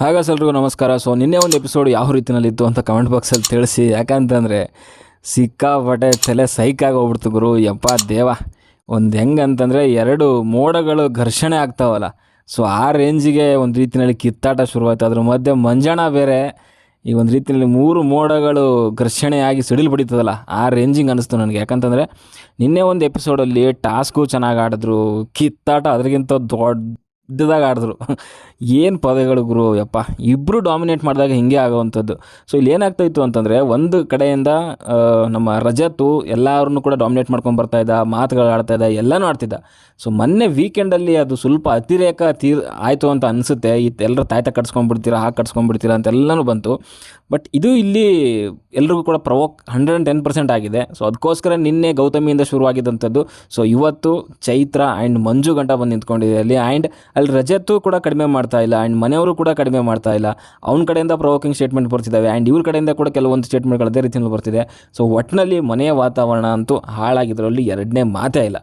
ಹಾಗಾಸ್ ಎಲ್ರಿಗೂ ನಮಸ್ಕಾರ. ಸೊ ನಿನ್ನೆ ಒಂದು ಎಪಿಸೋಡ್ ಯಾವ ರೀತಿನಲ್ಲಿತ್ತು ಅಂತ ಕಮೆಂಟ್ ಬಾಕ್ಸಲ್ಲಿ ತಿಳಿಸಿ. ಯಾಕಂತಂದರೆ ಸಿಕ್ಕಾಪಟ್ಟೆ ತಲೆ ಸೈಕಾಗಿ ಹೋಗ್ಬಿಡ್ತು ಗುರು. ಯಪ್ಪ ದೇವ, ಒಂದು ಹೆಂಗಂತಂದರೆ ಎರಡು ಮೋಡಗಳು ಘರ್ಷಣೆ ಆಗ್ತಾವಲ್ಲ. ಸೊ ಆ ರೇಂಜಿಗೆ ಒಂದು ರೀತಿಯಲ್ಲಿ ಕಿತ್ತಾಟ ಶುರುವಾಯ್ತು. ಅದ್ರ ಮಧ್ಯೆ ಮಂಜಾಣ ಬೇರೆ ಈ ಒಂದು ರೀತಿಯಲ್ಲಿ ಮೂರು ಮೋಡಗಳು ಘರ್ಷಣೆಯಾಗಿ ಸಿಡಿಲು ಬಡಿತದಲ್ಲ. ಆ ರೇಂಜಿಂಗ್ ಅನ್ನಿಸ್ತು ನನಗೆ. ಯಾಕಂತಂದರೆ ನಿನ್ನೆ ಒಂದು ಎಪಿಸೋಡಲ್ಲಿ ಟಾಸ್ಕು ಚೆನ್ನಾಗಿ ಆಡಿದ್ರು. ಕಿತ್ತಾಟ ಅದರಿಗಿಂತ ದೊಡ್ಡದಾಗಿ ಆಡಿದ್ರು. ಏನು ಪದಗಳು ಗುರು, ಯಪ್ಪ. ಇಬ್ಬರು ಡಾಮಿನೇಟ್ ಮಾಡಿದಾಗ ಹಿಂಗೆ ಆಗೋವಂಥದ್ದು. ಸೊ ಇಲ್ಲಿ ಏನಾಗ್ತಾ ಇತ್ತು ಅಂತಂದರೆ, ಒಂದು ಕಡೆಯಿಂದ ನಮ್ಮ ರಜತ್ತು ಎಲ್ಲರನ್ನೂ ಕೂಡ ಡಾಮಿನೇಟ್ ಮಾಡ್ಕೊಂಡು ಬರ್ತಾ ಇದ್ದ, ಮಾತುಗಳು ಆಡ್ತಾ ಇದ್ದ, ಎಲ್ಲನೂ ಆಡ್ತಿದ್ದ. ಸೊ ಮೊನ್ನೆ ವೀಕೆಂಡಲ್ಲಿ ಅದು ಸ್ವಲ್ಪ ಅತಿರೇಕ ತೀರ್ ಆಯಿತು ಅಂತ ಅನಿಸುತ್ತೆ. ಎಲ್ಲರೂ ತಾಯ್ತ ಕಟ್ಸ್ಕೊಂಡ್ಬಿಡ್ತೀರಾ ಹಾಗೆ ಕಟ್ಸ್ಕೊಂಡ್ಬಿಡ್ತೀರಾ ಅಂತೆಲ್ಲನೂ ಬಂತು. ಬಟ್ ಇದು ಇಲ್ಲಿ ಎಲ್ರಿಗೂ ಕೂಡ provoke hundred and ten percent ಆಗಿದೆ. ಸೊ ಅದಕ್ಕೋಸ್ಕರ ನಿನ್ನೆ ಗೌತಮಿಯಿಂದ ಶುರುವಾಗಿದ್ದಂಥದ್ದು ಸೊ ಇವತ್ತು ಚೈತ್ರ ಆ್ಯಂಡ್ ಮಂಜು ಗಂಟ ಬಂದು ನಿಂತ್ಕೊಂಡಿದೆ ಅಲ್ಲಿ. ಆ್ಯಂಡ್ ಅಲ್ಲಿ ರಜತ್ತು ಕೂಡ ಕಡಿಮೆ ಮಾಡ್ತಾ ಇಲ್ಲ. ಆ್ಯಂಡ್ ಮನೆಯವರು ಕೂಡ ಕಡಿಮೆ ಮಾಡ್ತಾ ಇಲ್ಲ. ಅವ್ನ ಕಡೆಯಿಂದ ಪ್ರವೋಕಿಂಗ್ ಸ್ಟೇಟ್ಮೆಂಟ್ ಬರ್ತಿದ್ದಾವೆ ಆ್ಯಂಡ್ ಇವ್ರ ಕಡೆಯಿಂದ ಕೂಡ ಕೆಲವೊಂದು ಸ್ಟೇಟ್ಮೆಂಟ್ಗಳು ಅದೇ ರೀತಿಯಲ್ಲಿ ಬರ್ತಿದೆ. ಸೊ ಒಟ್ಟಿನಲ್ಲಿ ಮನೆಯ ವಾತಾವರಣ ಅಂತೂ ಹಾಳಾಗಿದ್ದರಲ್ಲಿ ಎರಡನೇ ಮಾತೇ ಇಲ್ಲ.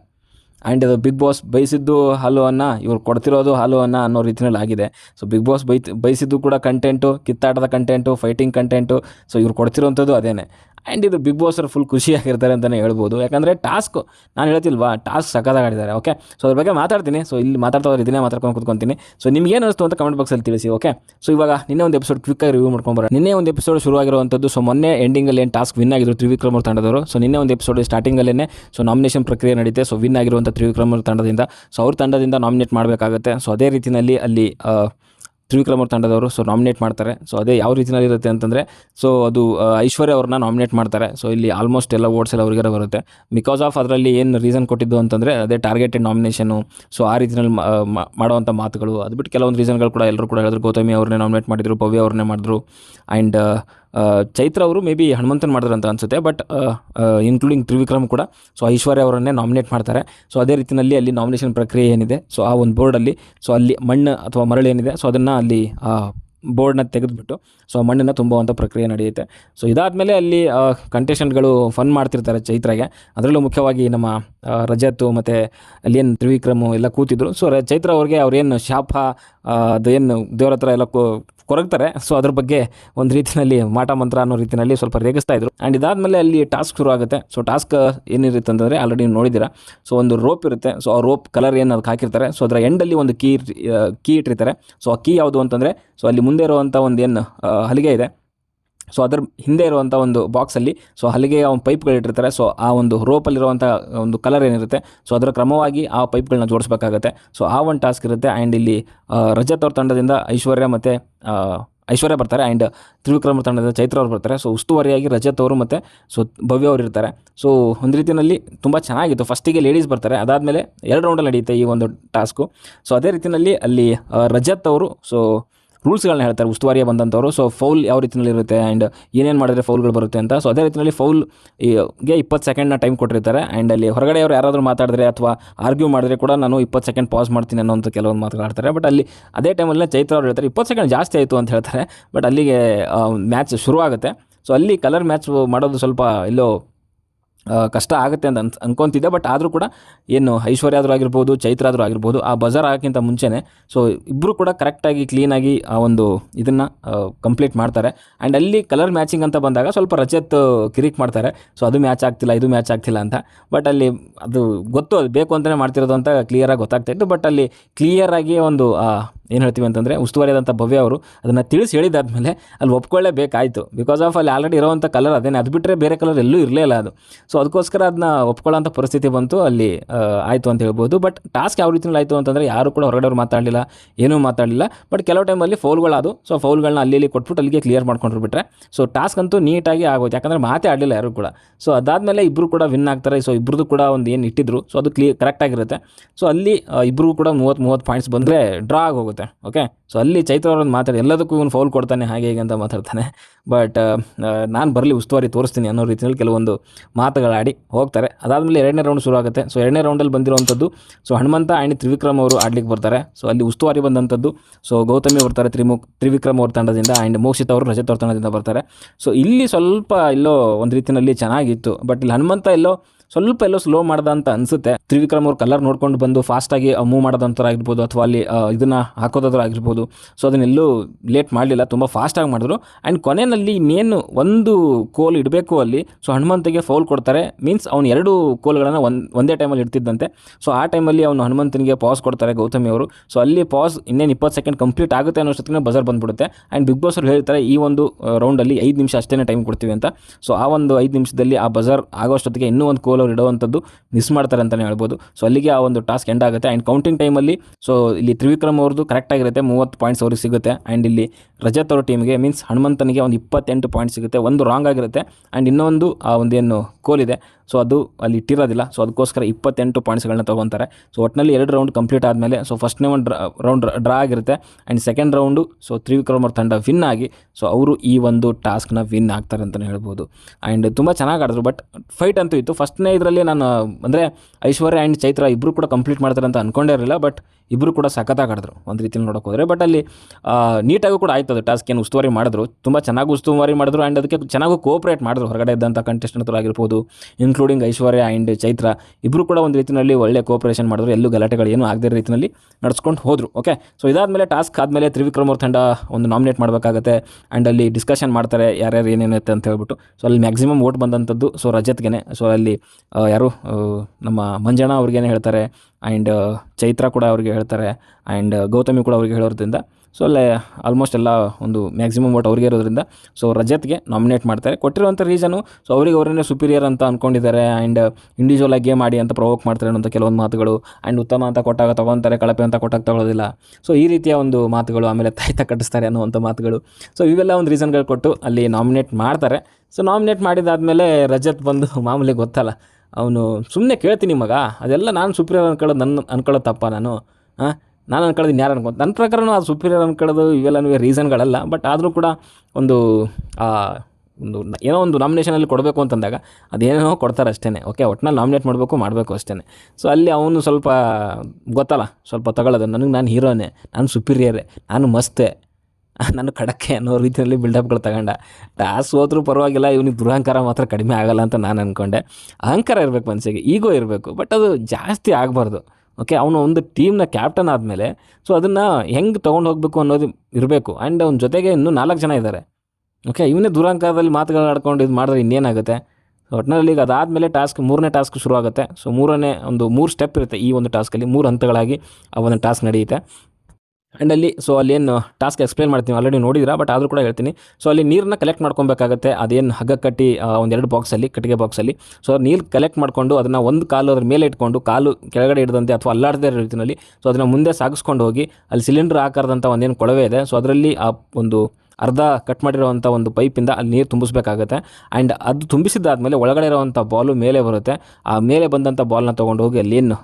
ಆ್ಯಂಡ್ ಅದು ಬಿಗ್ ಬಾಸ್ ಬಯಸಿದ್ದು ಹಾಲು ಅನ್ನ, ಇವ್ರು ಕೊಡ್ತಿರೋದು ಹಾಲು ಅನ್ನ ರೀತಿಯಲ್ಲಿ ಆಗಿದೆ. ಸೊ ಬಿಗ್ ಬಾಸ್ ಬೈ ಬಯಸಿದ್ದು ಕೂಡ ಕಂಟೆಂಟು ಕಿತ್ತಾಟದ ಕಂಟೆಂಟು ಫೈಟಿಂಗ್ ಕಂಟೆಂಟು ಸೊ ಇವ್ರು ಕೊಡ್ತಿರೋಂಥದ್ದು ಅದೇನೆ. ಆ್ಯಂಡ್ ಇದು ಬಿಗ್ ಬಾಸ್ ಅವರು ಫುಲ್ ಖುಷಿಯಾಗಿರ್ತಾರೆ ಅಂತಲೇ ಹೇಳ್ಬೋದು. ಯಾಕಂದರೆ ಟಾಸ್ಕ್ ನಾನು ಹೇಳ್ತಿಲ್ವಾ ಟಾಸ್ಕ್ ಸಕ್ಕದಾಗಿ ಆಡಿದ್ದಾರೆ ಓಕೆ ಸೊ ಅದ್ರ ಬಗ್ಗೆ ಮಾತಾಡ್ತೀನಿ. ಸೊ ಇಲ್ಲಿ ಮಾತಾಡ್ತಾ ಇದನ್ನೇ ಮಾತಾಡ್ಕೊಂಡು ಕೂತ್ಕೊಂತೀನಿ. ಸೊ ನಿಮ್ಗೆ ಏನು ಅನಿಸ್ತು ಅಂತ ಕಮೆಂಟ್ ಬಾಕ್ಸಲ್ಲಿ ತಿಳಿಸಿ ಓಕೆ ಸೊ ಇವಾಗ ನಿನ್ನೆ ಒಂದು ಎಪಿಸೋಡ್ ಕ್ವಿಕ್ಕಾಗಿ ರಿವ್ಯೂ ಮಾಡ್ಕೊಂಬರ ನಿನ್ನೆ ಒಂದು ಎಪಿಸೋಡ್ ಶುರುವಾಗಿರುವಂಥದ್ದು ಸೊ ಮೊನ್ನೆ ಎಂಡಿಂಗಲ್ಲಿ ಏನು ಟಾಸ್ಕ್ ವಿನ್ ಆಗಿದ್ರು ತ್ರಿವಿಕ್ರಮ ತಂಡದವರು. ಸೊ ನಿನ್ನೆ ಒಂದು ಎಪಿಸೋಡ್ ಸ್ಟಾರ್ಟಿಂಗಲ್ಲೇ ಸೊ ನಾಮಿನೇಷನ್ ಪ್ರಕ್ರಿಯೆ ನಡೀತೆ ಸೊ ವಿನ್ ಆಗಿರುವಂಥ ತ್ರಿವಿಕ್ರಮ ತಂಡದಿಂದ. ಸೊ ಅವ್ರ ತಂಡದಿಂದ ನಾಮಿನೇಟ್ ಮಾಡಬೇಕಾಗುತ್ತೆ. ಸೊ ಅದೇ ರೀತಿಯಲ್ಲಿ ಅಲ್ಲಿ ತ್ರಿವಿಕ್ರಮ್ ಅವ್ರ ತಂಡದವರು ಸೊ ನಾಮಿನೇಟ್ ಮಾಡ್ತಾರೆ. ಸೊ ಅದೇ ಯಾವ ರೀತಿಯಲ್ಲಿ ಇರುತ್ತೆ ಅಂತಂದರೆ ಸೊ ಅದು ಐಶ್ವರ್ಯ ಅವ್ರನ್ನ ನಾಮಿನೇಟ್ ಮಾಡ್ತಾರೆ. ಸೊ ಇಲ್ಲಿ ಆಲ್ಮೋಸ್ಟ್ ಎಲ್ಲ ವೋಟ್ಸ್ ಎಲ್ಲ ಅವ್ರಿಗೆ ಬರುತ್ತೆ. ಬಿಕಾಸ್ ಆಫ್ ಅದರಲ್ಲಿ ಏನು ರೀಸನ್ ಕೊಟ್ಟಿದ್ದು ಅಂತಂದರೆ, ಅದೇ ಟಾರ್ಗೆಟೆಡ್ ನಾಮಿನೇಷನು ಸೊ ಆ ರೀತಿಯಲ್ಲಿ ಮಾಡುವಂಥ ಮಾತುಗಳು. ಅದು ಬಿಟ್ಟು ಕೆಲವೊಂದು ರೀಸನ್ಗಳು ಕೂಡ ಎಲ್ಲರೂ ಕೂಡ ಹೇಳಿದ್ರು. ಗೌತಮಿ ಅವ್ರನ್ನೇ ನಾಮಿನೇಟ್ ಮಾಡಿದ್ರು, ಭವ್ಯ ಅವ್ರನ್ನೇ ಮಾಡಿದ್ರು. ಆ್ಯಂಡ್ ಚೈತ್ರ ಅವರು ಮೇ ಬಿ ಹನುಮಂತನ್ ಮಾಡಿದ್ರು ಅಂತ ಅನಿಸುತ್ತೆ ಬಟ್ ಇನ್ಕ್ಲೂಡಿಂಗ್ ತ್ರಿವಿಕ್ರಮ್ ಕೂಡ. ಸೊ ಐಶ್ವರ್ಯ ಅವರನ್ನೇ ನಾಮಿನೇಟ್ ಮಾಡ್ತಾರೆ. ಸೊ ಅದೇ ರೀತಿಯಲ್ಲಿ ಅಲ್ಲಿ ನಾಮಿನೇಷನ್ ಪ್ರಕ್ರಿಯೆ ಏನಿದೆ ಸೊ ಆ ಒಂದು ಬೋರ್ಡಲ್ಲಿ ಸೊ ಅಲ್ಲಿ ಮಣ್ಣು ಅಥವಾ ಮರಳು ಏನಿದೆ ಸೊ ಅದನ್ನು ಅಲ್ಲಿ ಬೋರ್ಡ್ನ ತೆಗೆದುಬಿಟ್ಟು ಸೊ ಮಣ್ಣನ್ನು ತುಂಬುವಂಥ ಪ್ರಕ್ರಿಯೆ ನಡೆಯುತ್ತೆ. ಸೊ ಇದಾದಮೇಲೆ ಅಲ್ಲಿ ಕಂಟೆಸ್ಟೆಂಟ್ಗಳು ಫನ್ ಮಾಡ್ತಿರ್ತಾರೆ ಚೈತ್ರಾಗೆ. ಅದರಲ್ಲೂ ಮುಖ್ಯವಾಗಿ ನಮ್ಮ ರಜತ್ತು ರಜತ್ ಮತ್ತು ಅಲ್ಲಿ ಏನು ತ್ರಿವಿಕ್ರಮು ಎಲ್ಲ ಕೂತಿದ್ರು. ಸೊ ಚೈತ್ರ ಅವ್ರಿಗೆ ಅವ್ರೇನು ಶಾಪ ಅದೇನು ದೇವ್ರ ಹತ್ರ ಎಲ್ಲ ಕೊರಗ್ತಾರೆ. ಸೊ ಅದ್ರ ಬಗ್ಗೆ ಒಂದು ರೀತಿಯಲ್ಲಿ ಮಾಟ ಮಂತ್ರ ಅನ್ನೋ ರೀತಿಯಲ್ಲಿ ಸ್ವಲ್ಪ ರೇಗಿಸ್ತಾ ಇದ್ರು. ಆ್ಯಂಡ್ ಇದಾದಮೇಲೆ ಅಲ್ಲಿ ಟಾಸ್ಕ್ ಶುರು ಆಗುತ್ತೆ. ಸೊ ಟಾಸ್ಕ್ ಏನಿರುತ್ತೆ ಅಂತಂದರೆ ಆಲ್ರೆಡಿ ನೋಡಿದ್ದೀರಾ. ಸೊ ಒಂದು ರೋಪ್ ಇರುತ್ತೆ. ಸೊ ಆ ರೋಪ್ ಕಲರ್ ಏನು ಅದಕ್ಕೆ ಹಾಕಿರ್ತಾರೆ. ಸೊ ಅದರ ಎಂಡಲ್ಲಿ ಒಂದು ಕೀ ಕೀ ಇಟ್ಟಿರ್ತಾರೆ. ಸೊ ಆ ಕೀ ಯಾವುದು ಅಂತಂದರೆ ಸೊ ಅಲ್ಲಿ ಮುಂದೆ ಇರುವಂಥ ಒಂದು ಏನು ಹಲಿಗೆ ಇದೆ. ಸೊ ಅದರ ಹಿಂದೆ ಇರುವಂಥ ಒಂದು ಬಾಕ್ಸಲ್ಲಿ ಸೊ ಹಲಿಗೆ ಒಂದು ಪೈಪ್ಗಳಿಟ್ಟಿರ್ತಾರೆ ಸೊ ಆ ಒಂದು ರೋಪಲ್ಲಿರುವಂಥ ಒಂದು ಕಲರ್ ಏನಿರುತ್ತೆ ಸೊ ಅದರ ಕ್ರಮವಾಗಿ ಆ ಪೈಪ್ಗಳನ್ನ ಜೋಡಿಸ್ಬೇಕಾಗತ್ತೆ. ಸೊ ಆ ಒಂದು ಟಾಸ್ಕ್ ಇರುತ್ತೆ ಆ್ಯಂಡ್ ಇಲ್ಲಿ ರಜತ್ ಅವ್ರ ತಂಡದಿಂದ ಐಶ್ವರ್ಯ ಮತ್ತು ಐಶ್ವರ್ಯ ಬರ್ತಾರೆ ಆ್ಯಂಡ್ ತ್ರಿವಿಕ್ರಮ ತಂಡದ ಚೈತ್ರ ಅವ್ರು ಬರ್ತಾರೆ. ಸೊ ಉಸ್ತುವಾರಿಯಾಗಿ ರಜತ್ ಅವರು ಮತ್ತು ಸೊ ಭವ್ಯ ಅವರು ಇರ್ತಾರೆ. ಸೊ ಒಂದು ರೀತಿಯಲ್ಲಿ ತುಂಬ ಚೆನ್ನಾಗಿತ್ತು. ಫಸ್ಟಿಗೆ ಲೇಡೀಸ್ ಬರ್ತಾರೆ, ಅದಾದಮೇಲೆ ಎರಡು ರೌಂಡಲ್ಲಿ ನಡೆಯುತ್ತೆ ಈ ಒಂದು ಟಾಸ್ಕು ಸೊ ಅದೇ ರೀತಿಯಲ್ಲಿ ಅಲ್ಲಿ ರಜತ್ ಅವರು ಸೊ ರೂಲ್ಸ್ಗಳನ್ನ ಹೇಳ್ತಾರೆ. ಉಸ್ತುವಾರಿಯ ಬಂದಂಥವರು ಸೊ ಫೌಲ್ ಯಾವ ರೀತಿಯಲ್ಲಿ ಇರುತ್ತೆ ಆ್ಯಂಡ್ ಏನೇನು ಮಾಡಿದ್ರೆ ಫೌಲ್ಗಳು ಬರುತ್ತೆ ಅಂತ. ಸೊ ಅದೇ ರೀತಿಯಲ್ಲಿ ಫೌಲ್ಗೆ ಇಪ್ಪತ್ತು ಸೆಕೆಂಡ್ನ ಟೈಮ್ ಕೊಟ್ಟಿರ್ತಾರೆ. ಆ್ಯಂಡ್ ಅಲ್ಲಿ ಹೊರಗಡೆ ಅವ್ರು ಯಾರಾದರೂ ಮಾತಾಡಿದ್ರೆ ಅಥವಾ ಆರ್ಗ್ಯೂ ಮಾಡಿದ್ರೆ ಕೂಡ ನಾನು ಇಪ್ಪತ್ತು ಸೆಕೆಂಡ್ ಪಾಸ್ ಮಾಡ್ತೀನಿ ಅನ್ನೋಂಥ ಕೆಲವೊಂದು ಮಾತುಗಳಾಡ್ತಾರೆ ಬಟ್ ಅಲ್ಲಿ ಅದೇ ಟೈಮಲ್ಲಿ ಚೈತ್ರ ಅವ್ರು ಹೇಳ್ತಾರೆ, ಇಪ್ಪತ್ತು ಸೆಕೆಂಡ್ ಜಾಸ್ತಿ ಆಯಿತು ಅಂತ ಹೇಳ್ತಾರೆ. ಬಟ್ ಅಲ್ಲಿಗೆ ಮ್ಯಾಚ್ ಶುರುವಾಗುತ್ತೆ. ಸೊ ಅಲ್ಲಿ ಕಲರ್ ಮ್ಯಾಚ್ ಮಾಡೋದು ಸ್ವಲ್ಪ ಎಲ್ಲೋ ಕಷ್ಟ ಆಗುತ್ತೆ ಅಂತ ಅನ್ಸ್ ಅನ್ಕೊತಿದ್ದೆ. ಬಟ್ ಆದರೂ ಕೂಡ ಏನು ಐಶ್ವರ್ಯ ಆದರೂ ಆಗಿರ್ಬೋದು ಚೈತ್ರ ಆದರೂ ಆಗಿರ್ಬೋದು, ಆ ಬಜಾರ್ ಆಗೋಕ್ಕಿಂತ ಮುಂಚೆನೇ ಸೊ ಇಬ್ಬರು ಕೂಡ ಕರೆಕ್ಟಾಗಿ ಕ್ಲೀನಾಗಿ ಆ ಒಂದು ಇದನ್ನು ಕಂಪ್ಲೀಟ್ ಮಾಡ್ತಾರೆ. ಆ್ಯಂಡ್ ಅಲ್ಲಿ ಕಲರ್ ಮ್ಯಾಚಿಂಗ್ ಅಂತ ಬಂದಾಗ ಸ್ವಲ್ಪ ರಜತ್ ಕಿರಿಕ್ ಮಾಡ್ತಾರೆ. ಸೊ ಅದು ಮ್ಯಾಚ್ ಆಗ್ತಿಲ್ಲ, ಇದು ಮ್ಯಾಚ್ ಆಗ್ತಿಲ್ಲ ಅಂತ. ಬಟ್ ಅಲ್ಲಿ ಅದು ಗೊತ್ತು, ಅದು ಬೇಕು ಅಂತಲೇ ಮಾಡ್ತಿರೋದು ಅಂತ ಕ್ಲಿಯರಾಗಿ ಗೊತ್ತಾಗ್ತಾ ಇತ್ತು. ಬಟ್ ಅಲ್ಲಿ ಕ್ಲಿಯರಾಗಿ ಒಂದು ಏನು ಹೇಳ್ತೀವಿ ಅಂತಂದರೆ ಉಸ್ತುವಾರಿಯಾದಂಥ ಭವ್ಯ ಅವರು ಅದನ್ನು ತಿಳಿಸಿ ಹೇಳಿದಾದ್ಮೇಲೆ ಅಲ್ಲಿ ಒಪ್ಕೊಳ್ಳೇಬೇಕಾಯಿತು. ಬಿಕಾಸ್ ಆಫ್ ಅಲ್ಲಿ ಆಲ್ರೆಡಿ ಇರೋವಂಥ ಕಲರ್ ಅದೇನೆ, ಅದು ಬಿಟ್ಟರೆ ಬೇರೆ ಕಲರ್ ಎಲ್ಲೂ ಇರಲೇ ಇಲ್ಲ ಅದು. ಸೊ ಅದಕ್ಕೋಸ್ಕರ ಅದನ್ನ ಒಪ್ಕೊಳ್ಳೋಂಥ ಪರಿಸ್ಥಿತಿ ಬಂತು, ಅಲ್ಲಿ ಆಯಿತು ಅಂತ ಹೇಳ್ಬೋದು. ಬಟ್ ಟಾಸ್ಕ್ ಯಾವ ರೀತಿಯಲ್ಲಿ ಆಯಿತು ಅಂತಂದರೆ ಯಾರು ಕೂಡ ಹೊರಗಡೆಯವ್ರು ಮಾತಾಡಲಿಲ್ಲ, ಏನೂ ಮಾತಾಡಲಿಲ್ಲ. ಬಟ್ ಕೆಲವು ಟೈಮಲ್ಲಿ ಫೌಲ್ಗಳಾದು ಸೊ ಫೌಲ್ಗಳನ್ನ ಅಲ್ಲಿ ಇಲ್ಲಿ ಕೊಟ್ಬಿಟ್ಟು ಅಲ್ಲಿಗೆ ಕ್ಲಿಯರ್ ಮಾಡ್ಕೊಂಡ್ರು ಬಿಟ್ಟರೆ ಸೊ ಟಾಸ್ಕ್ ಅಂತೂ ನೀಟಾಗಿ ಆಗೋದು ಯಾಕಂದರೆ ಮಾತೇ ಆಡಲಿಲ್ಲ ಯಾರು ಕೂಡ. ಸೊ ಅದಾದಮೇಲೆ ಇಬ್ಬರು ಕೂಡ ವಿನ್ ಆಗ್ತಾರೆ. ಸೊ ಇಬ್ಬರದು ಕೂಡ ಒಂದು ಏನು ಇಟ್ಟಿದ್ರು. ಸೊ ಅದು ಕ್ಲಿಯರ್ ಕರೆಕ್ಟಾಗಿರುತ್ತೆ ಸೊ ಅಲ್ಲಿ ಇಬ್ಬರು ಕೂಡ ಮೂವತ್ತು ಮೂವತ್ತು ಪಾಯಿಂಟ್ಸ್ ಬಂದರೆ ಡ್ರಾ ಆಗೋಗುತ್ತೆ. ಓಕೆ ಸೊ ಅಲ್ಲಿ ಚೈತ್ರ ಅವ್ರೊಂದು ಮಾತಾಡಿ, ಎಲ್ಲದಕ್ಕೂ ಇವನು ಫೌಲ್ ಕೊಡ್ತಾನೆ, ಹಾಗೆ ಹೀಗೆ ಅಂತ ಮಾತಾಡ್ತಾನೆ. ಬಟ್ ನಾನು ಬರಲಿ ಉಸ್ತುವಾರಿ ತೋರಿಸ್ತೀನಿ ಅನ್ನೋ ರೀತಿಯಲ್ಲಿ ಕೆಲವೊಂದು ಮಾತುಗಳಾಡಿ ಹೋಗ್ತಾರೆ. ಅದಾದಮೇಲೆ ಎರಡನೇ ರೌಂಡ್ ಶುರು ಆಗುತ್ತೆ. ಸೊ ಎರಡನೇ ರೌಂಡಲ್ಲಿ ಬಂದಿರುವಂಥದ್ದು ಸೊ ಹನುಮಂತ ಆ್ಯಂಡ್ ತ್ರಿವಿಕ್ರಮ್ ಅವರು ಆಡ್ಲಿಕ್ಕೆ ಬರ್ತಾರೆ. ಸೊ ಅಲ್ಲಿ ಉಸ್ತುವಾರಿ ಬಂದಂಥದ್ದು ಸೊ ಗೌತಮಿ ಬರ್ತಾರೆ ತ್ರಿಮುಖ್ ತ್ರಿವಿಕ್ರಮ್ ಅವ್ರ ತಂಡದಿಂದ ಆ್ಯಂಡ್ ಮೋಕ್ಷಿತ್ ಅವರು ರಜತ್ ಅವ್ರ ತಂಡದಿಂದ ಬರ್ತಾರೆ. ಸೊ ಇಲ್ಲಿ ಸ್ವಲ್ಪ ಇಲ್ಲೋ ಒಂದು ರೀತಿಯಲ್ಲಿ ಚೆನ್ನಾಗಿತ್ತು. ಬಟ್ ಇಲ್ಲಿ ಹನುಮಂತ ಎಲ್ಲೋ ಸ್ವಲ್ಪ ಎಲ್ಲೋ ಸ್ಲೋ ಮಾಡ್ದ ಅಂತ ಅನ್ಸುತ್ತೆ. ತ್ರಿವಿಕ್ರಮ್ ಅವ್ರು ಕಲರ್ ನೋಡ್ಕೊಂಡು ಬಂದು ಫಾಸ್ಟಾಗಿ ಮೂವ್ ಮಾಡೋದಂತರ ಆಗಿರ್ಬೋದು, ಅಥವಾ ಅಲ್ಲಿ ಇದನ್ನ ಹಾಕೋದಾದ್ರೂ ಆಗಿರ್ಬೋದು. ಸೊ ಅದನ್ನೆಲ್ಲೂ ಲೇಟ್ ಮಾಡಲಿಲ್ಲ, ತುಂಬ ಫಾಸ್ಟಾಗಿ ಮಾಡಿದ್ರು. ಆ್ಯಂಡ್ ಕೊನೆಯಲ್ಲಿ ಇನ್ನೇನು ಒಂದು ಕೋಲ್ ಇಡಬೇಕು ಅಲ್ಲಿ ಸೊ ಹನುಮಂತಿಗೆ ಫೌಲ್ ಕೊಡ್ತಾರೆ. ಮೀನ್ಸ್ ಅವ್ನು ಎರಡು ಕೋಲ್ಗಳನ್ನು ಒಂದು, ಒಂದೇ ಟೈಮಲ್ಲಿ ಇಡ್ತಿದ್ದಂತೆ. ಸೊ ಆ ಟೈಮಲ್ಲಿ ಅವನು ಹನುಮಂತನಿಗೆ ಪಾಸ್ ಕೊಡ್ತಾರೆ ಗೌತಮಿ ಅವರು. ಸೊ ಅಲ್ಲಿ ಪಾಸ್ ಇನ್ನೇನು ಇಪ್ಪತ್ತು ಸೆಕೆಂಡ್ ಕಂಪ್ಲೀಟ್ ಆಗುತ್ತೆ ಅನ್ನೋಷ್ಟೊತ್ತಿಗೆ ಬಜರ್ ಬಂದ್ಬಿಡುತ್ತೆ. ಆ್ಯಂಡ್ ಬಿಗ್ ಬಾಸ್ ಅವ್ರು ಹೇಳ್ತಾರೆ, ಈ ಒಂದು ರೌಂಡಲ್ಲಿ ಐದು ನಿಮಿಷ ಅಷ್ಟೇ ಟೈಮ್ ಕೊಡ್ತೀವಿ ಅಂತ. ಸೊ ಆ ಒಂದು ಐದು ನಿಮಿಷದಲ್ಲಿ ಆ ಬಜರ್ ಆಗೋಷ್ಟೊತ್ತಿಗೆ ಇನ್ನೂ ಒಂದು ಕೋಲ್ ಅವ್ರು ಇಡುವಂಥದ್ದು ಮಿಸ್ ಮಾಡ್ತಾರೆ ಅಂತಲೇ ಹೇಳ್ಬೋದು. ಸೊ ಅಲ್ಲಿಗೆ ಆ ಒಂದು ಟಾಸ್ಕ್ ಎಂಡ್ ಆಗುತ್ತೆ. ಆ್ಯಂಡ್ ಕೌಂಟಿಂಗ್ ಟೈಮಲ್ಲಿ ಸೊ ಇಲ್ಲಿ ತ್ರಿವಿಕ್ರಮ್ ಅವ್ರದ್ದು ಕರೆಕ್ಟ್ ಆಗಿರುತ್ತೆ. ಮೂವತ್ತು ಪಾಯಿಂಟ್ಸ್ ಅವ್ರಿಗೆ ಸಿಗುತ್ತೆ. ಆ್ಯಂಡ್ ಇಲ್ಲಿ ರಜತ್ ಅವ್ರ ಟೀಮ್ಗೆ ಮೀನ್ಸ್ ಹನುಮಂತನಿಗೆ ಒಂದು ಇಪ್ಪತ್ತೆಂಟು ಪಾಯಿಂಟ್ ಸಿಗುತ್ತೆ. ಒಂದು ರಾಂಗ್ ಆಗಿರುತ್ತೆ. ಆ್ಯಂಡ್ ಇನ್ನೊಂದು, ಆ ಒಂದೇನು ಕೋಲ್ ಇದೆ. ಸೊ ಅದು ಅಲ್ಲಿ ಇಟ್ಟಿರೋದಿಲ್ಲ. ಸೊ ಅದಕ್ಕೋಸ್ಕರ ಇಪ್ಪತ್ತೆಂಟು ಪಾಯಿಂಟ್ಸ್ಗಳನ್ನ ತೊಗೊತಾರೆ. ಸೊ ಒಟ್ಟಿನಲ್ಲಿ ಎರಡು ರೌಂಡ್ ಕಂಪ್ಲೀಟ್ ಆದಮೇಲೆ ಸೊ ಫಸ್ಟ್ನೇ ಒಂದು ರೌಂಡ್ ಡ್ರಾ ಆಗಿರುತ್ತೆ. And second round so Trivikram ಅವ್ರ ತಂಡ ವಿನ್ ಆಗಿ ಸೊ ಅವರು ಈ ಒಂದು ಟಾಸ್ಕ್ನ ವಿನ್ ಆಗ್ತಾರೆ ಅಂತಲೇ ಹೇಳ್ಬೋದು. ಆ್ಯಂಡ್ ತುಂಬ ಚೆನ್ನಾಗಿ ಆಡಿದ್ರು ಬಟ್ ಫೈಟ್ ಅಂತೂ ಇತ್ತು. ಫಸ್ಟ್ನೇ ಇದರಲ್ಲಿ ನಾನು, ಅಂದರೆ ಐಶ್ವರ್ಯ ಆ್ಯಂಡ್ ಚೈತ್ರ ಇಬ್ಬರು ಕೂಡ ಕಂಪ್ಲೀಟ್ ಮಾಡ್ತಾರೆ ಅಂತ ಅಂದ್ಕೊಂಡೇ ಇರಲಿಲ್ಲ ಬಟ್ ಇಬ್ಬರು ಕೂಡ ಸಖತ್ತಾಗಿ ಆಡಿದ್ರು ಒಂದು ರೀತಿಯಲ್ಲಿ ನೋಡೋಕೆ ಹೋದರೆ. ಬಟ್ ಅಲ್ಲಿ ನೀಟಾಗೂ ಕೂಡ ಆಯ್ತು ಅದು ಟಾಸ್ಕ್ ಏನು ಉಸ್ತುವಾರಿ ಮಾಡಿದ್ರು. ತುಂಬ ಚೆನ್ನಾಗಿ ಉಸ್ತುವಾರಿ ಮಾಡಿದ್ರು. ಆ್ಯಂಡ್ ಅದಕ್ಕೆ ಚೆನ್ನಾಗೂ ಕೋಆಪ್ರೇಟ್ ಮಾಡಿದ್ರು. ಹೊರಗಡೆ ಇದ್ದಂಥ ಕಂಟೆಸ್ಟೆಂಟ್ ಆಗಿರ್ಬೋದು ಇನ್ಕ್ಲೂಡಿಂಗ್ ಐಶ್ವರ್ಯ ಆ್ಯಂಡ್ ಚೈತ್ರ ಇಬ್ಬರು ಕೂಡ ಒಂದು ರೀತಿಯಲ್ಲಿ ಒಳ್ಳೆ ಕೋಪರೇಷನ್ ಮಾಡಿದ್ರು. ಎಲ್ಲೂ ಗಲಾಟೆಗಳು ಏನು ಆಗದೇ ರೀತಿಯಲ್ಲಿ ನಡ್ಸ್ಕೊಂಡು ಹೋದರು. ಓಕೆ ಸೊ ಇದಾದಮೇಲೆ ಟಾಸ್ಕ್ ಆದಮೇಲೆ ತ್ರಿವಿಕ್ರಮ್ ಅವ್ರ ತಂಡ ಒಂದು ನಾಮಿನೇಟ್ ಮಾಡಬೇಕಾಗತ್ತೆ. ಆ್ಯಂಡ್ ಅಲ್ಲಿ ಡಿಸ್ಕಷನ್ ಮಾಡ್ತಾರೆ ಯಾರ್ಯಾರು ಏನೇನೈತೆ ಅಂತ ಹೇಳ್ಬಿಟ್ಟು. ಸೊ ಅಲ್ಲಿ ಮ್ಯಾಕ್ಸಿಮಮ್ ಓಟ್ ಬಂದಂಥದ್ದು ಸೊ ರಜತ್ಗೆ ಸೊ ಅಲ್ಲಿ ಯಾರು ನಮ್ಮ ಮಂಜಣ್ಣ ಅವ್ರಿಗೇನೆ ಹೇಳ್ತಾರೆ. ಆ್ಯಂಡ್ ಚೈತ್ರ ಕೂಡ ಅವ್ರಿಗೆ ಹೇಳ್ತಾರೆ. ಆ್ಯಂಡ್ ಗೌತಮಿ ಕೂಡ ಅವ್ರಿಗೆ ಹೇಳೋದ್ರಿಂದ ಸೊ ಅಲ್ಲೇ ಆಲ್ಮೋಸ್ಟ್ ಎಲ್ಲ ಒಂದು ಮ್ಯಾಕ್ಸಿಮಮ್ ಓಟ್ ಅವ್ರಿಗೆ ಇರೋದ್ರಿಂದ ಸೊ ರಜತ್ಗೆ ನಾಮಿನೇಟ್ ಮಾಡ್ತಾರೆ. ಕೊಟ್ಟಿರುವಂಥ ರೀಸನು ಸೊ ಅವ್ರಿಗೆ ಅವರನ್ನೇ ಸುಪೀರಿಯರ್ ಅಂತ ಅಂದ್ಕೊಂಡಿದ್ದಾರೆ ಆ್ಯಂಡ್ ಇಂಡಿವಿಜುವಲ್ ಆಗಿ ಗೇಮ್ ಆಡಿ ಅಂತ ಪ್ರವೋಕ್ ಮಾಡ್ತಾರೆ ಅನ್ನೋಂಥ ಕೆಲವೊಂದು ಮಾತುಗಳು. ಆ್ಯಂಡ್ ಉತ್ತಮ ಅಂತ ಕೊಟ್ಟಾಗ ತೊಗೊತಾರೆ, ಕಳಪೆ ಅಂತ ಕೊಟ್ಟಾಗ ತಗೊಳ್ಳೋದಿಲ್ಲ. ಸೊ ಈ ರೀತಿಯ ಒಂದು ಮಾತುಗಳು ಆಮೇಲೆ ತಾಯ್ತ ಕಟ್ಟಿಸ್ತಾರೆ ಅನ್ನುವಂಥ ಮಾತುಗಳು. ಸೊ ಇವೆಲ್ಲ ಒಂದು ರೀಸನ್ಗಳು ಕೊಟ್ಟು ಅಲ್ಲಿ ನಾಮಿನೇಟ್ ಮಾಡ್ತಾರೆ. ಸೊ ನಾಮಿನೇಟ್ ಮಾಡಿದಾದಮೇಲೆ ರಜತ್ ಬಂದು ಮಾಮೂಲಿ ಗೊತ್ತಲ್ಲ. ಅವನು ಸುಮ್ಮನೆ ಕೇಳ್ತೀನಿ ಮಗ, ಅದೆಲ್ಲ ನಾನು ಸುಪ್ರಿಯರ್ ಅನ್ಕೊಳ್ಳೋದು ನನ್ನ ಅನ್ಕೊಳ್ಳೋ ತಪ್ಪ ನಾನು. ಹಾಂ? ನಾನು ಅನ್ಕೊಳ್ಳೋದು ಯಾರು ಅನ್ಕೊಂತ ನನ್ನ ಪ್ರಕಾರನೂ ಅದು ಸುಪೀರಿಯರ್ ಅನ್ಕೊಳ್ಳೋದು ಇವೆಲ್ಲನೂ ರೀಸನ್ಗಳಲ್ಲ ಬಟ್ ಆದರೂ ಕೂಡ ಒಂದು ಒಂದು ಏನೋ ಒಂದು ನಾಮಿನೇಷನಲ್ಲಿ ಕೊಡಬೇಕು ಅಂತಂದಾಗ ಅದೇನೇನೋ ಕೊಡ್ತಾರೆ ಅಷ್ಟೇ ಓಕೆ ಒಟ್ಟಿನಲ್ಲಿ ನಾಮಿನೇಟ್ ಮಾಡಬೇಕು ಮಾಡಬೇಕು ಅಷ್ಟೇ ಸೊ ಅಲ್ಲಿ ಅವನು ಸ್ವಲ್ಪ ಗೊತ್ತಲ್ಲ, ಸ್ವಲ್ಪ ತಗೊಳ್ಳೋದು. ನನಗೆ ನಾನು ಹೀರೋನೇ ನಾನು ಸುಪೀರಿಯರೇ ನಾನು ಮಸ್ತೆ ನಾನು ಕಡಕ್ಕೆ ಅನ್ನೋ ರೀತಿಯಲ್ಲಿ ಬಿಲ್ಡಪ್ಗಳು ತಗೊಂಡ. ಟಾಸ್ ಹೋದ್ರೂ ಪರವಾಗಿಲ್ಲ, ಇವನಿಗೆ ದುರಹಂಕಾರ ಮಾತ್ರ ಕಡಿಮೆ ಆಗಲ್ಲ ಅಂತ ನಾನು ಅಂದ್ಕೊಂಡೆ ಅಹಂಕಾರ ಇರಬೇಕು ಮನಸ್ಸಿಗೆ ಈಗೋ ಇರಬೇಕು ಬಟ್ ಅದು ಜಾಸ್ತಿ ಆಗಬಾರ್ದು. ಓಕೆ ಅವನು ಒಂದು ಟೀಮ್ನ ಕ್ಯಾಪ್ಟನ್ ಆದಮೇಲೆ ಸೊ ಅದನ್ನು ಹೆಂಗೆ ತೊಗೊಂಡು ಹೋಗಬೇಕು ಅನ್ನೋದು ಇರಬೇಕು. ಆ್ಯಂಡ್ ಅವ್ನ ಜೊತೆಗೆ ಇನ್ನೂ ನಾಲ್ಕು ಜನ ಇದ್ದಾರೆ ಓಕೆ ಇವನೇ ದುರಹಂಕಾರದಲ್ಲಿ ಮಾತುಗಳು ಆಡ್ಕೊಂಡು ಇದು ಮಾಡಿದ್ರೆ ಇನ್ನೇನಾಗುತ್ತೆ ಒಟ್ಟಿನಲ್ಲಿ ಈಗ ಅದಾದಮೇಲೆ ಟಾಸ್ಕ್ ಮೂರನೇ ಟಾಸ್ಕ್ ಶುರು ಆಗುತ್ತೆ ಸೊ ಮೂರನೇ ಒಂದು ಮೂರು ಸ್ಟೆಪ್ ಇರುತ್ತೆ ಈ ಒಂದು ಟಾಸ್ಕಲ್ಲಿ ಮೂರು ಹಂತಗಳಾಗಿ ಆ ಒಂದು ಟಾಸ್ಕ್ ನಡೆಯುತ್ತೆ. ಆ್ಯಂಡ್ ಅಲ್ಲಿ ಸೊ ಅಲ್ಲೇನು ಟಾಸ್ಕ್ ಎಕ್ಸ್ಪ್ಲೇನ್ ಮಾಡ್ತೀನಿ ಆಲ್ರೆಡಿ ನೋಡಿದಿರಾ ಬಟ್ ಆದರೂ ಕೂಡ ಹೇಳ್ತೀನಿ. ಸೊ ಅಲ್ಲಿ ನೀರನ್ನ ಕಲೆಕ್ಟ್ ಮಾಡ್ಕೊಬೇಕಾಗತ್ತೆ, ಅದೇನು ಹಗ್ಗ ಕಟ್ಟಿ ಒಂದೆರಡು ಬಾಕ್ಸಲ್ಲಿ ಕಟ್ಟಿಗೆ ಬಾಕ್ಸಲ್ಲಿ ಸೊ ನೀರು ಕಲೆಕ್ಟ್ ಮಾಡಿಕೊಂಡು ಅದನ್ನು ಒಂದು ಕಾಲು ಅದ್ರ ಮೇಲೆ ಇಟ್ಕೊಂಡು, ಕಾಲು ಕೆಳಗಡೆ ಇಡದಂತೆ ಅಥವಾ ಅಲ್ಲಾಡದೇ ಇರೋ ರೀತಿಯಲ್ಲಿ ಸೊ ಅದನ್ನು ಮುಂದೆ ಸಾಗಿಸ್ಕೊಂಡು ಹೋಗಿ, ಅಲ್ಲಿ ಸಿಲಿಂಡರ್ ಆಕಾರದಂಥ ಒಂದೇನು ಕೊಳವೆ ಇದೆ. ಸೊ ಅದರಲ್ಲಿ ಆ ಒಂದು ಅರ್ಧ ಕಟ್ ಮಾಡಿರುವಂಥ ಒಂದು ಪೈಪಿಂದ ಅಲ್ಲಿ ನೀರು ತುಂಬಿಸಬೇಕಾಗುತ್ತೆ. ಆ್ಯಂಡ್ ಅದು ತುಂಬಿಸಿದ್ದಾದಮೇಲೆ ಒಳಗಡೆ ಇರುವಂಥ ಬಾಲು ಮೇಲೆ ಬರುತ್ತೆ. ಆ ಮೇಲೆ ಬಂದಂಥ ಬಾಲ್ನ ತೊಗೊಂಡು ಹೋಗಿ ಅಲ್ಲಿ ಏನು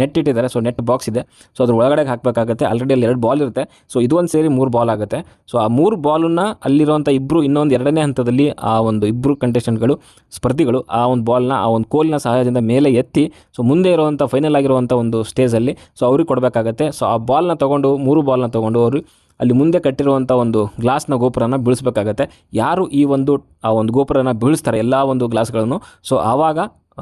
ನೆಟ್ ಇಟ್ಟಿದ್ದಾರೆ. ಸೊ ನೆಟ್ ಬಾಕ್ಸ್ ಇದೆ. ಸೊ ಅದ್ರ ಒಳಗಡೆ ಹಾಕಬೇಕಾಗುತ್ತೆ. ಆಲ್ರೆಡಿ ಅಲ್ಲಿ ಎರಡು ಬಾಲ್ ಇರುತ್ತೆ. ಸೊ ಇದೊಂದು ಸೇರಿ ಮೂರು ಬಾಲ್ ಆಗುತ್ತೆ. ಸೊ ಆ ಮೂರು ಬಾಲನ್ನು ಅಲ್ಲಿರುವಂಥ ಇಬ್ಬರು ಇನ್ನೊಂದು ಎರಡನೇ ಹಂತದಲ್ಲಿ ಆ ಒಂದು ಇಬ್ಬರು ಕಂಟೆಸ್ಟೆಂಟ್ಗಳು ಸ್ಪರ್ಧಿಗಳು ಆ ಒಂದು ಬಾಲ್ನ ಆ ಒಂದು ಕೋಲಿನ ಸಹಾಯದಿಂದ ಮೇಲೆ ಎತ್ತಿ ಸೊ ಮುಂದೆ ಇರುವಂಥ ಫೈನಲ್ ಆಗಿರುವಂಥ ಒಂದು ಸ್ಟೇಜಲ್ಲಿ ಸೊ ಅವ್ರಿಗೆ ಕೊಡಬೇಕಾಗತ್ತೆ. ಸೊ ಆ ಬಾಲ್ನ ತೊಗೊಂಡು, ಮೂರು ಬಾಲ್ನ ತೊಗೊಂಡು ಅವರು ಅಲ್ಲಿ ಮುಂದೆ ಕಟ್ಟಿರುವಂಥ ಒಂದು ಗ್ಲಾಸ್ನ ಗೋಪುರನ ಬೀಳಿಸ್ಬೇಕಾಗತ್ತೆ. ಯಾರು ಈ ಒಂದು, ಆ ಒಂದು ಗೋಪುರನ ಬೀಳಿಸ್ತಾರೆ ಎಲ್ಲ ಒಂದು ಗ್ಲಾಸ್ಗಳನ್ನು, ಸೊ ಆವಾಗ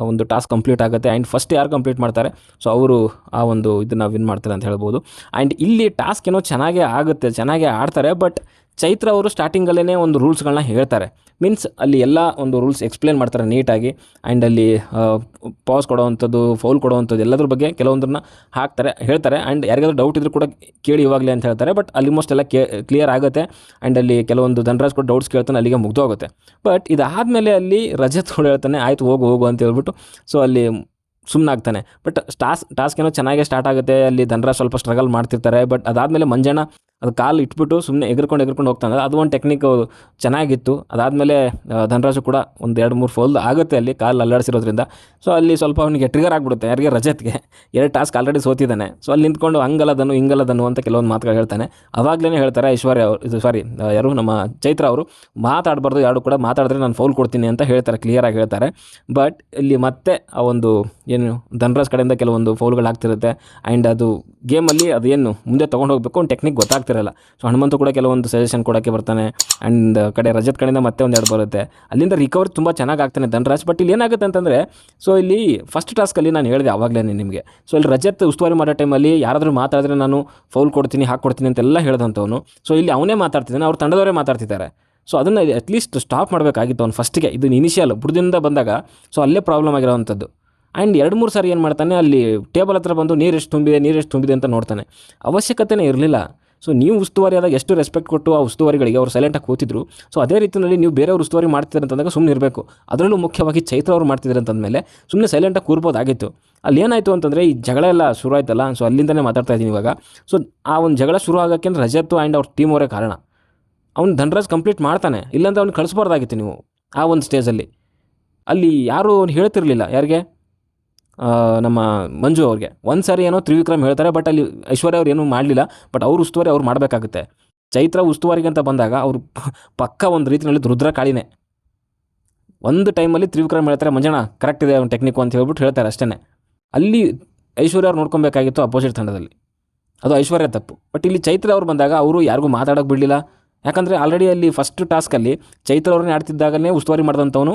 ಒಂದು ಟಾಸ್ಕ್ ಕಂಪ್ಲೀಟ್ ಆಗುತ್ತೆ. ಆ್ಯಂಡ್ ಫಸ್ಟ್ ಯಾರು ಕಂಪ್ಲೀಟ್ ಮಾಡ್ತಾರೆ? ಸೊ ಅವರು ಆ ಒಂದು ಇದನ್ನು ವಿನ್ ಮಾಡ್ತಾರೆ ಅಂತ ಹೇಳ್ಬೋದು. ಆ್ಯಂಡ್ ಇಲ್ಲಿ ಟಾಸ್ಕ್ ಏನೋ ಚೆನ್ನಾಗೇ ಆಗುತ್ತೆ, ಚೆನ್ನಾಗೇ ಆಡ್ತಾರೆ, ಬಟ್ ಚೈತ್ರ ಅವರು ಸ್ಟಾರ್ಟಿಂಗಲ್ಲೇ ಒಂದು ರೂಲ್ಸ್ಗಳನ್ನ ಹೇಳ್ತಾರೆ. ಮೀನ್ಸ್ ಅಲ್ಲಿ ಎಲ್ಲ ಒಂದು ರೂಲ್ಸ್ ಎಕ್ಸ್ಪ್ಲೇನ್ ಮಾಡ್ತಾರೆ ನೀಟಾಗಿ ಆ್ಯಂಡ್ ಅಲ್ಲಿ ಪಾಸ್ ಕೊಡೋವಂಥದ್ದು ಫೌಲ್ ಕೊಡೋವಂಥದ್ದು ಎಲ್ಲದ್ರ ಬಗ್ಗೆ ಕೆಲವೊಂದನ್ನ ಹಾಕ್ತಾರೆ, ಹೇಳ್ತಾರೆ. ಆ್ಯಂಡ್ ಯಾರಿಗಾದ್ರೂ ಡೌಟ್ ಇದ್ರೂ ಕೂಡ ಕೇಳಿ ಇವಾಗಲೇ ಅಂತ ಹೇಳ್ತಾರೆ. ಬಟ್ ಆಲ್ಮೋಸ್ಟ್ ಎಲ್ಲ ಕೇ ಕ್ಲಿಯರ್ ಆಗುತ್ತೆ. ಆ್ಯಂಡ್ ಅಲ್ಲಿ ಕೆಲವೊಂದು ಧನರಾಜ್ ಕೂಡ ಡೌಟ್ಸ್ ಕೇಳ್ತಾನೆ, ಅಲ್ಲಿಗೆ ಮುಗ್ದೋಗುತ್ತೆ ಬಟ್ ಇದಾದಮೇಲೆ ಅಲ್ಲಿ ರಜತ್ ಕೂಡ ಹೇಳ್ತಾನೆ, ಆಯ್ತು, ಹೋಗು ಹೋಗು ಅಂತ ಹೇಳ್ಬಿಟ್ಟು ಸೊ ಅಲ್ಲಿ ಸುಮ್ಮನಾಗ್ತಾನೆ ಬಟ್ ಟಾಸ್ ಟಾಸ್ಕ್ ಏನೋ ಚೆನ್ನಾಗೇ ಸ್ಟಾರ್ಟ್ ಆಗುತ್ತೆ. ಅಲ್ಲಿ ಧನರಾಜ್ ಸ್ವಲ್ಪ ಸ್ಟ್ರಗಲ್ ಮಾಡ್ತಿರ್ತಾರೆ. ಬಟ್ ಅದಾದಮೇಲೆ ಮಂಜಣ್ಣ ಅದು ಕಾಲು ಇಟ್ಬಿಟ್ಟು ಸುಮ್ಮನೆ ಎಗರ್ಕೊಂಡು ಎಗರ್ಕೊಂಡು ಹೋಗ್ತಾನೆ ಅದು ಒಂದು ಟೆಕ್ನಿಕ್ ಚೆನ್ನಾಗಿತ್ತು. ಅದಾದಮೇಲೆ ಧನರಾಜು ಕೂಡ ಒಂದು ಎರಡು ಮೂರು ಫೋಲ್ ಆಗುತ್ತೆ ಅಲ್ಲಿ ಕಾಲು ಅಲ್ಲಾಡಿಸಿರೋದ್ರಿಂದ. ಸೊ ಅಲ್ಲಿ ಸ್ವಲ್ಪ ಅವನಿಗೆ ಟ್ರಿಗರ್ ಆಗಿಬಿಡುತ್ತೆ, ಯಾರಿಗೆ ರಜತ್ಗೆ. ಎರಡು ಟಾಸ್ಕ್ ಆಲ್ರೆಡಿ ಸೋತಿದ್ದಾನೆ. ಸೊ ಅಲ್ಲಿ ನಿಂತ್ಕೊಂಡು ಹಂಗಲ್ಲದನು, ಹಿಂಗಲ್ಲದನು ಅಂತ ಕೆಲವೊಂದು ಮಾತುಗಳು ಹೇಳ್ತಾನೆ. ಅವಾಗಲೇ ಹೇಳ್ತಾರೆ ಐಶ್ವರ್ಯ ಅವರು, ಇದು ಸಾರಿ ಯಾರು ನಮ್ಮ ಚೈತ್ರ ಅವರು, ಮಾತಾಡಬಾರ್ದು, ಯಾರು ಕೂಡ ಮಾತಾಡಿದ್ರೆ ನಾನು ಫೌಲ್ ಕೊಡ್ತೀನಿ ಅಂತ ಹೇಳ್ತಾರೆ ಕ್ಲಿಯರಾಗಿ ಹೇಳ್ತಾರೆ. ಬಟ್ ಇಲ್ಲಿ ಮತ್ತೆ ಆ ಒಂದು ಏನು ಧನ್ರಾಜ್ ಕಡೆಯಿಂದ ಕೆಲವೊಂದು ಫೌಲ್ಗಳು ಆಗ್ತಿರುತ್ತೆ. ಆ್ಯಂಡ್ ಅದು ಗೇಮಲ್ಲಿ ಅದೇನು ಮುಂದೆ ತೊಗೊಂಡು ಹೋಗಬೇಕು ಒಂದು ಟೆಕ್ನಿಕ್ ಗೊತ್ತಾಗ್ತಿರಲ್ಲ. ಸೊ ಹನುಮಂತ ಕೂಡ ಕೆಲವೊಂದು ಸಜೆಷನ್ ಕೊಡೋಕ್ಕೆ ಬರ್ತಾನೆ. ಆ್ಯಂಡ್ ಕಡೆ ರಜತ್ ಕಡೆಯಿಂದ ಮತ್ತೆ ಒಂದೆರಡು ಬರುತ್ತೆ. ಅಲ್ಲಿಂದ ರಿಕವರಿ ತುಂಬ ಚೆನ್ನಾಗಿ ಆಗ್ತಾನೆ ಧನ್ರಾಜ್. ಬಟ್ ಇಲ್ಲಿ ಏನಾಗುತ್ತೆ ಅಂತಂದರೆ ಸೊ ಇಲ್ಲಿ ಫಸ್ಟ್ ಟಾಸ್ಕಲ್ಲಿ ನಾನು ಹೇಳಿದೆ ಆವಾಗಲೇ ನಿಮಗೆ. ಸೊ ಇಲ್ಲಿ ರಜತ್ ಉಸ್ತುವಾರಿ ಮಾಡೋ ಟೈಮಲ್ಲಿ ಯಾರಾದರೂ ಮಾತಾಡಿದ್ರೆ ನಾನು ಫೌಲ್ ಕೊಡ್ತೀನಿ ಹಾಕ್ಕೊಡ್ತೀನಿ ಅಂತೆಲ್ಲ ಹೇಳ್ದಂಥವನು. ಸೊ ಇಲ್ಲಿ ಅವನೇ ಮಾತಾಡ್ತಿದ್ದಾನೆ, ಅವ್ರ ತಂಡದವರೇ ಮಾತಾಡ್ತಿದ್ದಾರೆ. ಸೊ ಅದನ್ನು ಅಟ್ಲೀಸ್ಟ್ ಸ್ಟಾಪ್ ಮಾಡಬೇಕಾಗಿತ್ತು ಅವ್ನು ಫಸ್ಟಿಗೆ ಇದು ಇನಿಷಿಯಲ್ ಬುಡದಿಂದ ಬಂದಾಗ ಸೊ ಅಲ್ಲೇ ಪ್ರಾಬ್ಲಮ್ ಆಗಿರೋವಂಥದ್ದು. ಆ್ಯಂಡ್ ಎರಡು ಮೂರು ಸಾರಿ ಏನು ಮಾಡ್ತಾನೆ, ಅಲ್ಲಿ ಟೇಬಲ್ ಹತ್ರ ಬಂದು ನೀರು ಎಷ್ಟು ತುಂಬಿದೆ, ನೀರು ಎಷ್ಟು ತುಂಬಿದೆ ಅಂತ ನೋಡ್ತಾನೆ. ಅವಶ್ಯಕತೆನೇ ಇರಲಿಲ್ಲ. ಸೊ ನೀವು ಉಸ್ತುವಾರಿ ಆದಾಗ ಎಷ್ಟು ರೆಸ್ಪೆಕ್ಟ್ ಕೊಟ್ಟು ಆ ಉಸ್ತುವಾರಿಗಳಿಗೆ ಅವ್ರು ಸೈಲೆಂಟಾಗಿ ಕೂತಿದ್ರು. ಸೊ ಅದೇ ರೀತಿಯಲ್ಲಿ ನೀವು ಬೇರೆಯವ್ರು ಉಸ್ತುವಾರಿ ಮಾಡ್ತಿದ್ದಾರೆ ಅಂತಂದಾಗ ಸುಮ್ಮನೆ ಇರಬೇಕು. ಅದರಲ್ಲೂ ಮುಖ್ಯವಾಗಿ ಚೈತ್ರ ಅವರು ಮಾಡ್ತಿದ್ದಾರೆ ಅಂತಂದಮೇಲೆ ಸುಮ್ಮನೆ ಸೈಲೆಂಟಾಗಿ ಕೂರ್ಬೋದಾಗಿತ್ತು. ಅಲ್ಲಿ ಏನಾಯಿತು ಅಂತಂದರೆ ಈ ಜಗಳ ಎಲ್ಲ ಶುರು ಆಯ್ತಲ್ಲ ಸೊ ಅಲ್ಲಿಂದನೇ ಮಾತಾಡ್ತಾ ಇದ್ದೀನಿ ಇವಾಗ. ಸೊ ಆ ಒಂದು ಜಗಳ ಶುರು ಆಗೋಕ್ಕೆ ರಜತ್ತು ಆ್ಯಂಡ್ ಅವ್ರ ಟೀಮ್ ಅವರೇ ಕಾರಣ. ಅವ್ನು ಧನ್ರಾಜ್ ಕಂಪ್ಲೀಟ್ ಮಾಡ್ತಾನೆ. ಇಲ್ಲಾಂದ್ರೆ ಅವ್ನು ಕಳಿಸ್ಬಾರ್ದಾಗಿತ್ತು ನೀವು ಆ ಒಂದು ಸ್ಟೇಜಲ್ಲಿ ಅಲ್ಲಿ ಯಾರೂ ಅವ್ನು ಹೇಳ್ತಿರ್ಲಿಲ್ಲ. ಯಾರಿಗೆ? ನಮ್ಮ ಮಂಜು ಅವ್ರಿಗೆ. ಒಂದು ಸಾರಿ ಏನೋ ತ್ರಿವಿಕ್ರಮ್ ಹೇಳ್ತಾರೆ ಬಟ್ ಅಲ್ಲಿ ಐಶ್ವರ್ಯ ಅವ್ರು ಏನೂ ಮಾಡಲಿಲ್ಲ ಬಟ್ ಅವ್ರ ಉಸ್ತುವಾರಿ ಅವ್ರು ಮಾಡಬೇಕಾಗುತ್ತೆ. ಚೈತ್ರ ಉಸ್ತುವಾರಿಗೆ ಅಂತ ಬಂದಾಗ ಅವರು ಪಕ್ಕ ಒಂದು ರೀತಿಯಲ್ಲಿ ರುದ್ರ ಕಾಳಿನೇ. ಒಂದು ಟೈಮಲ್ಲಿ ತ್ರಿವಿಕ್ರಮ್ ಹೇಳ್ತಾರೆ, ಮಂಜಣ್ಣ ಕರೆಕ್ಟ್ ಇದೆ ಅವ್ನ ಟೆಕ್ನಿಕ್ ಅಂತ ಹೇಳ್ಬಿಟ್ಟು ಹೇಳ್ತಾರೆ ಅಷ್ಟೇ ಅಲ್ಲಿ ಐಶ್ವರ್ಯ ಅವ್ರು ನೋಡ್ಕೊಬೇಕಾಗಿತ್ತು ಅಪೋಸಿಟ್ ತಂಡದಲ್ಲಿ. ಅದು ಐಶ್ವರ್ಯ ತಪ್ಪು. ಬಟ್ ಇಲ್ಲಿ ಚೈತ್ರ ಅವ್ರು ಬಂದಾಗ ಅವರು ಯಾರಿಗೂ ಮಾತಾಡೋಕೆ ಬಿಡಲಿಲ್ಲ. ಯಾಕಂದರೆ ಆಲ್ರೆಡಿ ಅಲ್ಲಿ ಫಸ್ಟ್ ಟಾಸ್ಕಲ್ಲಿ ಚೈತ್ರ ಅವ್ರನ್ನೇ ಆಡ್ತಿದ್ದಾಗಲೇ ಉಸ್ತುವಾರಿ ಮಾಡಿದಂಥವನು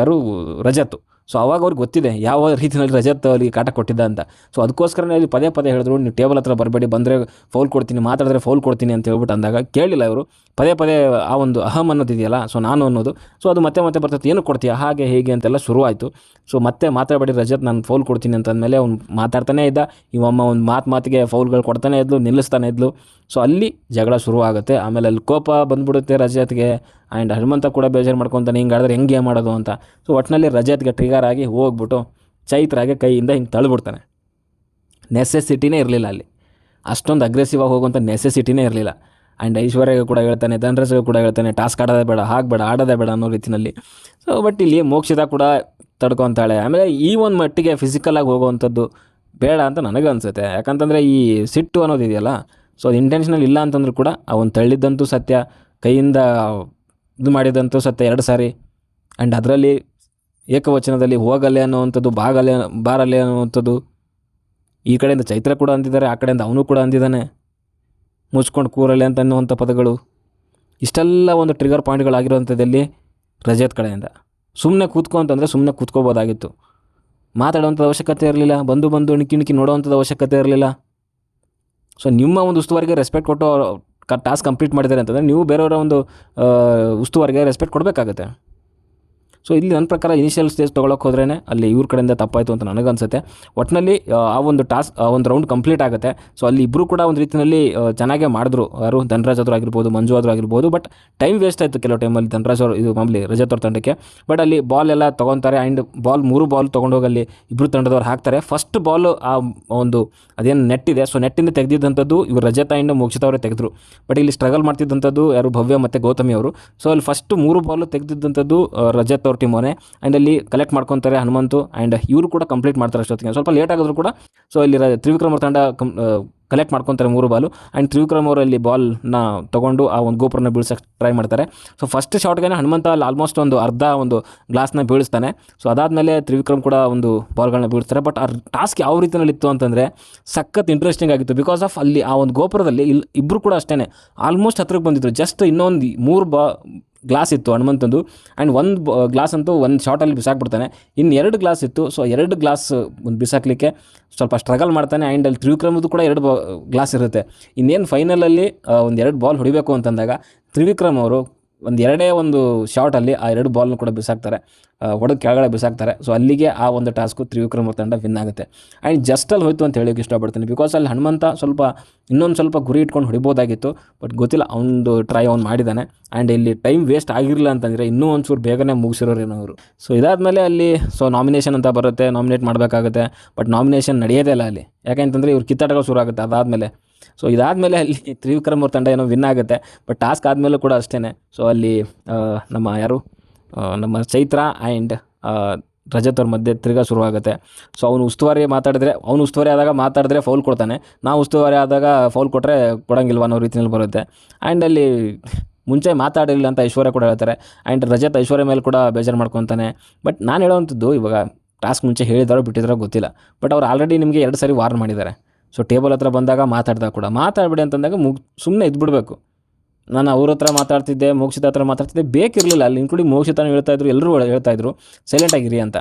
ಯಾರು ರಜತ್. ಸೊ ಅವಾಗ ಅವ್ರಿಗೆ ಗೊತ್ತಿದೆ ಯಾವ ರೀತಿಯಲ್ಲಿ ರಜತ್ ಅವರಿಗೆ ಕಾಟ ಕೊಟ್ಟಿದ್ದ ಅಂತ. ಸೊ ಅದಕ್ಕೋಸ್ಕರನೇ ಅಲ್ಲಿ ಪದೇ ಪದೇ ಹೇಳಿದ್ರು, ನೀವು ಟೇಬಲ್ ಹತ್ರ ಬರಬೇಡಿ, ಬಂದರೆ ಫೌಲ್ ಕೊಡ್ತೀನಿ, ಮಾತಾಡಿದ್ರೆ ಫೌಲ್ ಕೊಡ್ತೀನಿ ಅಂತ ಹೇಳ್ಬಿಟ್ಟು ಅಂದಾಗ ಕೇಳಿಲ್ಲ ಇವರು. ಪದೇ ಪದೇ ಆ ಒಂದು ಅಹಂ ಅನ್ನೋದಿದೆಯಲ್ಲ ಸೊ ನಾನು ಅನ್ನೋದು. ಸೊ ಅದು ಮತ್ತೆ ಮತ್ತೆ ಬರ್ತದೆ ಏನು ಕೊಡ್ತೀಯ, ಹಾಗೆ, ಹೇಗೆ ಅಂತೆಲ್ಲ ಶುರುವಾಯಿತು. ಸೊ ಮತ್ತೆ ಮಾತಾಡಬೇಡಿ, ರಜತ್ ನಾನು ಫೌಲ್ ಕೊಡ್ತೀನಿ ಅಂತಂದಮೇಲೆ ಅವ್ನು ಮಾತಾಡ್ತಾನೇ ಇದ್ದ. ಇವಮ್ಮ ಒಂದು ಮಾತು ಮಾತಿಗೆ ಫೌಲ್ಗಳು ಕೊಡ್ತಾನೆ ಇದ್ಲು, ನಿಲ್ಲಿಸ್ತಾನೆ ಇದ್ಲು. ಸೊ ಅಲ್ಲಿ ಜಗಳ ಶುರುವಾಗುತ್ತೆ. ಆಮೇಲೆ ಅಲ್ಲಿ ಕೋಪ ಬಂದ್ಬಿಡುತ್ತೆ ರಜತ್ಗೆ. ಆ್ಯಂಡ್ ಹನುಮಂತ ಕೂಡ ಬೇಜಾರು ಮಾಡ್ಕೊತಾನೆ, ಹಿಂಗೆ ಆಡಿದ್ರೆ ಹೆಂಗೆ ಮಾಡೋದು ಅಂತ. ಸೊ ಒಟ್ಟಿನಲ್ಲಿ ರಜತ್ಗೆ ಟ್ರಿಗರ್ ಆಗಿ ಹೋಗ್ಬಿಟ್ಟು ಚೈತ್ರಾಗೆ ಕೈಯಿಂದ ಹಿಂಗೆ ತಳ್ಳಿಬಿಡ್ತಾನೆ ನೆಸೆಸಿಟಿನೇ ಇರಲಿಲ್ಲ ಅಲ್ಲಿ. ಅಷ್ಟೊಂದು ಅಗ್ರೆಸಿವ್ ಆಗಿ ಹೋಗುವಂಥ ನೆಸೆಸಿಟಿನೇ ಇರಲಿಲ್ಲ. ಆ್ಯಂಡ್ ಐಶ್ವರ್ಯಗೂ ಕೂಡ ಹೇಳ್ತಾನೆ, ಧನರಾಜ್ಗೆ ಕೂಡ ಹೇಳ್ತಾನೆ ಟಾಸ್ಕ್ ಆಡೋದೇ ಬೇಡ, ಹಾಗೆ ಬೇಡ, ಆಡೋದೇ ಬೇಡ ಅನ್ನೋ ರೀತಿಯಲ್ಲಿ ಸೊ ಬಟ್ ಇಲ್ಲಿ ಮೋಕ್ಷದ ಕೂಡ ತಡ್ಕೊತಾಳೆ. ಆಮೇಲೆ ಈ ಒಂದು ಮಟ್ಟಿಗೆ ಫಿಸಿಕಲಾಗಿ ಹೋಗುವಂಥದ್ದು ಬೇಡ ಅಂತ ನನಗೆ ಅನಿಸುತ್ತೆ. ಯಾಕಂತಂದರೆ ಈ ಸಿಟ್ಟು ಅನ್ನೋದಿದೆಯಲ್ಲ ಸೊ ಅದು ಇಂಟೆನ್ಷನಲ್ ಇಲ್ಲ ಅಂತಂದ್ರೂ ಕೂಡ ಅವನು ತಳ್ಳಿದ್ದಂತೂ ಸತ್ಯ, ಕೈಯಿಂದ ಇದು ಮಾಡಿದಂತೂ ಸತ್ತ ಎರಡು ಸಾರಿ. ಆ್ಯಂಡ್ ಅದರಲ್ಲಿ ಏಕವಚನದಲ್ಲಿ ಹೋಗಲ್ಲೇ ಅನ್ನುವಂಥದ್ದು, ಬಾಗಲೆ ಬಾರಲ್ಲೇ ಅನ್ನುವಂಥದ್ದು, ಈ ಕಡೆಯಿಂದ ಚೈತ್ರ ಕೂಡ ಅಂದಿದ್ದಾರೆ, ಆ ಕಡೆಯಿಂದ ಅವನು ಕೂಡ ಅಂದಿದ್ದಾನೆ. ಮುಚ್ಕೊಂಡು ಕೂರಲೆ ಅಂತ ಅನ್ನುವಂಥ ಪದಗಳು. ಇಷ್ಟೆಲ್ಲ ಒಂದು ಟ್ರಿಗರ್ ಪಾಯಿಂಟ್ಗಳಾಗಿರುವಂಥದ್ದಲ್ಲಿ ರಜತ್ ಕಡೆಯಿಂದ. ಸುಮ್ಮನೆ ಕೂತ್ಕೊ ಅಂತಂದರೆ ಸುಮ್ಮನೆ ಕೂತ್ಕೋಬೋದಾಗಿತ್ತು. ಮಾತಾಡುವಂಥದ್ದು ಅವಶ್ಯಕತೆ ಇರಲಿಲ್ಲ, ಬಂದು ಬಂದು ಇಣಕಿ ಇಣಕಿ ನೋಡುವಂಥದ್ದು ಅವಶ್ಯಕತೆ ಇರಲಿಲ್ಲ. ಸೊ ನಿಮ್ಮ ಒಂದು ಉಸ್ತುವಾರಿಗೆ ರೆಸ್ಪೆಕ್ಟ್ ಕೊಟ್ಟು ಟಾಸ್ಕ್ ಕಂಪ್ಲೀಟ್ ಮಾಡಿದ್ದಾರೆ ಅಂತಂದರೆ ನೀವು ಬೇರೆಯವರ ಒಂದು ಉಸ್ತುವಾರಿಗೆ ರೆಸ್ಪೆಕ್ಟ್ ಕೊಡಬೇಕಾಗತ್ತೆ. ಸೊ ಇಲ್ಲಿ ನನ್ನ ಪ್ರಕಾರ ಇನಿಷಿಯಲ್ ಸ್ಟೇಜ್ ತೊಗೊಳಕ್ಕೆ ಹೋದ್ರೇ ಅಲ್ಲಿ ಇವ್ರ ಕಡೆಯಿಂದ ತಪ್ಪಾಯಿತು ಅಂತ ನನಗನ್ಸುತ್ತೆ. ಒಟ್ಟಿನಲ್ಲಿ ಆ ಒಂದು ಟಾಸ್ಕ್ ಒಂದು ರೌಂಡ್ ಕಂಪ್ಲೀಟ್ ಆಗುತ್ತೆ. ಸೊ ಅಲ್ಲಿ ಇಬ್ಬರು ಕೂಡ ಒಂದು ರೀತಿಯಲ್ಲಿ ಚೆನ್ನಾಗೇ ಮಾಡಿದ್ರು. ಯಾರು? ಧನರಾಜ್ ಆದರೂ ಆಗಿರ್ಬೋದು, ಮಂಜು ಆದರೂ ಆಗಿರ್ಬೋದು ಬಟ್ ಟೈಮ್ ವೇಸ್ಟ್ ಆಯಿತು ಕೆಲವು ಟೈಮಲ್ಲಿ ಧನರಾಜ್ ಅವರು, ಇದು ಮಾಮೂಲಿ ರಜತ್ ಅವ್ರ ತಂಡಕ್ಕೆ. ಬಟ್ ಅಲ್ಲಿ ಬಾಲ್ ಎಲ್ಲ ತೊಗೊತಾರೆ ಆ್ಯಂಡ್ ಬಾಲ್ ಮೂರು ಬಾಲ್ ತೊಗೊಂಡೋಗಿ ಅಲ್ಲಿ ಇಬ್ಬರು ತಂಡದವ್ರು ಹಾಕ್ತಾರೆ. ಫಸ್ಟ್ ಬಾಲ್ ಆ, ಒಂದು ಅದೇನು ನೆಟ್ ಇದೆ. ಸೊ ನೆಟ್ಟಿಂದ ತೆಗೆದಿದ್ದಂಥದ್ದು ಇವರು ರಜತ ಆ್ಯಂಡ್ ಅವರೇ ತೆಗೆದ್ರು. ಬಟ್ ಇಲ್ಲಿ ಸ್ಟ್ರಗಲ್ ಮಾಡ್ತಿದ್ದಂಥದ್ದು ಯಾರು? ಭವ್ಯ ಮತ್ತು ಗೌತಮಿ ಅವರು. ಸೊ ಅಲ್ಲಿ ಫಸ್ಟ್ ಮೂರು ಬಾಲ್ ತೆಗೆದಿದ್ದಂಥದ್ದು ರಜತ್ ಟೀಮ್ ಅವನೇ. ಆ್ಯಂಡ್ ಅಲ್ಲಿ ಕಲೆಕ್ಟ್ ಮಾಡ್ಕೊತಾರೆ ಹನುಮಂತು ಆ್ಯಂಡ್ ಇವರು ಕೂಡ ಕಂಪ್ಲೀಟ್ ಮಾಡ್ತಾರೆ ಅಷ್ಟೊತ್ತಿಗೆ. ಸ್ವಲ್ಪ ಲೇಟ್ ಆಗಿದ್ರು ಕೂಡ ಸೊ ಇಲ್ಲಿ ತ್ರಿವಿಕ್ರಮ್ ಅವ್ರ ತಂಡ ಕಲೆಕ್ಟ್ ಮಾಡ್ಕೊತಾರೆ ಮೂರು ಬಾಲು ಆ್ಯಂಡ್ ತ್ರಿವಿಕ್ರಮ್ ಅವರು ಅಲ್ಲಿ ಬಾಲ್ನ ತೊಗೊಂಡು ಆ ಒಂದು ಗೋಪುರನ ಬೀಳ್ಸಕ್ಕೆ ಟ್ರೈ ಮಾಡ್ತಾರೆ. ಸೊ ಫಸ್ಟ್ ಶಾಟ್ಗೆ ಹನುಮಂತ ಅಲ್ಲಿ ಆಲ್ಮೋಸ್ಟ್ ಒಂದು ಅರ್ಧ ಒಂದು ಗ್ಲಾಸ್ನ ಬೀಳಿಸ್ತಾನೆ. ಸೊ ಅದಾದಮೇಲೆ ತ್ರಿವಿಕ್ರಮ್ ಕೂಡ ಒಂದು ಬಾಲ್ಗಳನ್ನ ಬೀಳಿಸ್ತಾರೆ. ಬಟ್ ಆ ಟಾಸ್ಕ್ ಯಾವ ರೀತಿಯಲ್ಲಿ ಇತ್ತು ಅಂತಂದರೆ ಸಖತ್ ಇಂಟ್ರೆಸ್ಟಿಂಗ್ ಆಗಿತ್ತು. ಬಿಕಾಸ್ ಆಫ್ ಅಲ್ಲಿ ಆ ಒಂದು ಗೋಪುರದಲ್ಲಿ ಇಲ್ಲಿ ಇಬ್ಬರು ಕೂಡ ಅಷ್ಟೇ ಆಲ್ಮೋಸ್ಟ್ ಹತ್ರಕ್ಕೆ ಬಂದಿದ್ರು. ಜಸ್ಟ್ ಇನ್ನೊಂದು ಮೂರು ಬಾ ಗ್ಲಾಸ್ ಇತ್ತು ಹನುಮಂತಂದು ಆ್ಯಂಡ್ ಒಂದು ಗ್ಲಾಸ್ ಅಂತೂ ಒಂದು ಶಾರ್ಟಲ್ಲಿ ಬಿಸಾಕ್ಬಿಡ್ತಾನೆ. ಇನ್ನು ಎರಡು ಗ್ಲಾಸ್ ಇತ್ತು. ಸೊ ಎರಡು ಗ್ಲಾಸ್ ಒಂದು ಬಿಸಾಕಲಿಕ್ಕೆ ಸ್ವಲ್ಪ ಸ್ಟ್ರಗಲ್ ಮಾಡ್ತಾನೆ. ಆ್ಯಂಡ್ ಅಲ್ಲಿ ತ್ರಿವಿಕ್ರಮದ್ದು ಕೂಡ ಎರಡು ಗ್ಲಾಸ್ ಇರುತ್ತೆ. ಇನ್ನೇನು ಫೈನಲಲ್ಲಿ ಒಂದು ಎರಡು ಬಾಲ್ ಹೊಡಿಬೇಕು ಅಂತಂದಾಗ ತ್ರಿವಿಕ್ರಮ್ ಅವರು ಒಂದು ಎರಡೇ ಒಂದು ಶಾಟಲ್ಲಿ ಆ ಎರಡು ಬಾಲ್ನ ಕೂಡ ಬಿಸಾಕ್ತಾರೆ. ಹೊಡೆದು ಕೆಳಗಡೆ ಬಿಸಾಕ್ತಾರೆ. ಸೊ ಅಲ್ಲಿಗೆ ಆ ಒಂದು ಟಾಸ್ಕು ತ್ರಿವಿಕ್ರಮ ತಂಡ ವಿನ್ ಆಗುತ್ತೆ. ಆ್ಯಂಡ್ ಜಸ್ಟಲ್ಲಿ ಹೋಯಿತು ಅಂತ ಹೇಳೋಕೆ ಇಷ್ಟಪಡ್ತೀನಿ. ಬಿಕಾಸ್ ಅಲ್ಲಿ ಹನುಮಂತ ಸ್ವಲ್ಪ, ಇನ್ನೊಂದು ಸ್ವಲ್ಪ ಗುರಿ ಇಟ್ಕೊಂಡು ಹೊಡಿಬೋದಾಗಿತ್ತು. ಬಟ್ ಗೊತ್ತಿಲ್ಲ, ಅವನದು ಟ್ರೈ ಅವ್ನು ಮಾಡಿದ್ದಾನೆ ಆ್ಯಂಡ್ ಇಲ್ಲಿ ಟೈಮ್ ವೇಸ್ಟ್ ಆಗಿರಲಿಲ್ಲ ಅಂತಂದರೆ ಇನ್ನೂ ಒಂಚೂರು ಬೇಗನೆ ಮುಗಿಸಿರೋರೇನೋ ಅವರು. ಸೊ ಇದಾದಮೇಲೆ ಅಲ್ಲಿ ಸೊ ನಾಮಿನೇಷನ್ ಅಂತ ಬರುತ್ತೆ. ನಾಮಿನೇಟ್ ಮಾಡಬೇಕಾಗುತ್ತೆ. ಬಟ್ ನಾಮಿನೇಷನ್ ನಡೆಯೋದೇ ಇಲ್ಲ ಅಲ್ಲಿ. ಯಾಕೆಂತಂದರೆ ಇವ್ರು ಕಿತ್ತಾಟಗಳು ಶುರು ಆಗುತ್ತೆ ಅದಾದಮೇಲೆ ಸೊ ಇದಾದಮೇಲೆ ಅಲ್ಲಿ ತ್ರಿವಿಕ್ರಮ್ ಅವ್ರ ತಂಡ ಏನೋ ವಿನ್ ಆಗುತ್ತೆ. ಬಟ್ ಟಾಸ್ಕ್ ಆದಮೇಲೂ ಕೂಡ ಅಷ್ಟೇ ಸೊ ಅಲ್ಲಿ ನಮ್ಮ ಯಾರು? ನಮ್ಮ ಚೈತ್ರ ಆ್ಯಂಡ್ ರಜತ್ ಅವ್ರ ಮಧ್ಯೆ ತಿರ್ಗಾ ಶುರುವಾಗುತ್ತೆ. ಸೊ ಅವನು ಉಸ್ತುವಾರಿ ಮಾತಾಡಿದ್ರೆ, ಅವನು ಉಸ್ತುವಾರಿ ಆದಾಗ ಮಾತಾಡಿದ್ರೆ ಫೌಲ್ ಕೊಡ್ತಾನೆ. ನಾವು ಉಸ್ತುವಾರಿ ಆದಾಗ ಫೌಲ್ ಕೊಟ್ಟರೆ ಕೊಡೋಂಗಿಲ್ವ ಅನ್ನೋ ರೀತಿಯಲ್ಲಿ ಬರುತ್ತೆ. ಆ್ಯಂಡ್ ಅಲ್ಲಿ ಮುಂಚೆ ಮಾತಾಡಿರಲಿಲ್ಲ ಅಂತ ಐಶ್ವರ್ಯ ಕೂಡ ಹೇಳ್ತಾರೆ. ಆ್ಯಂಡ್ ರಜತ್ ಐಶ್ವರ್ಯ ಮೇಲೆ ಕೂಡ ಬೇಜಾರು ಮಾಡ್ಕೊತಾನೆ. ಬಟ್ ನಾನು ಹೇಳೋವಂಥದ್ದು ಇವಾಗ ಟಾಸ್ಕ್ ಮುಂಚೆ ಹೇಳಿದಾರೋ ಬಿಟ್ಟಿದಾರೋ ಗೊತ್ತಿಲ್ಲ. ಬಟ್ ಅವ್ರು ಆಲ್ರೆಡಿ ನಿಮಗೆ ಎರಡು ಸಾರಿ ವಾರ್ನ್ ಮಾಡಿದ್ದಾರೆ. ಸೊ ಟೇಬಲ್ ಹತ್ರ ಬಂದಾಗ ಮಾತಾಡ್ದಾಗ ಕೂಡ, ಮಾತಾಡಬೇಡಿ ಅಂತಂದಾಗ ಮುಗ್ ಸುಮ್ಮನೆ ಇದ್ಬಿಡ್ಬೇಕು. ನಾನು ಅವ್ರ ಹತ್ರ ಮಾತಾಡ್ತಿದ್ದೆ, ಮೋಕ್ಷಿತ ಹತ್ರ ಮಾತಾಡ್ತಿದ್ದೆ, ಬೇಕಿರಲಿಲ್ಲ. ಅಲ್ಲಿ ಇನ್ಕ್ಲೂಡಿಂಗ್ ಮೋಕ್ಷಿತನೂ ಹೇಳ್ತಾ ಇದ್ರು ಎಲ್ಲರೂ ಹೇಳ್ತಾ ಇದ್ರು ಸೈಲೆಂಟ್ ಆಗಿರಿ ಅಂತ.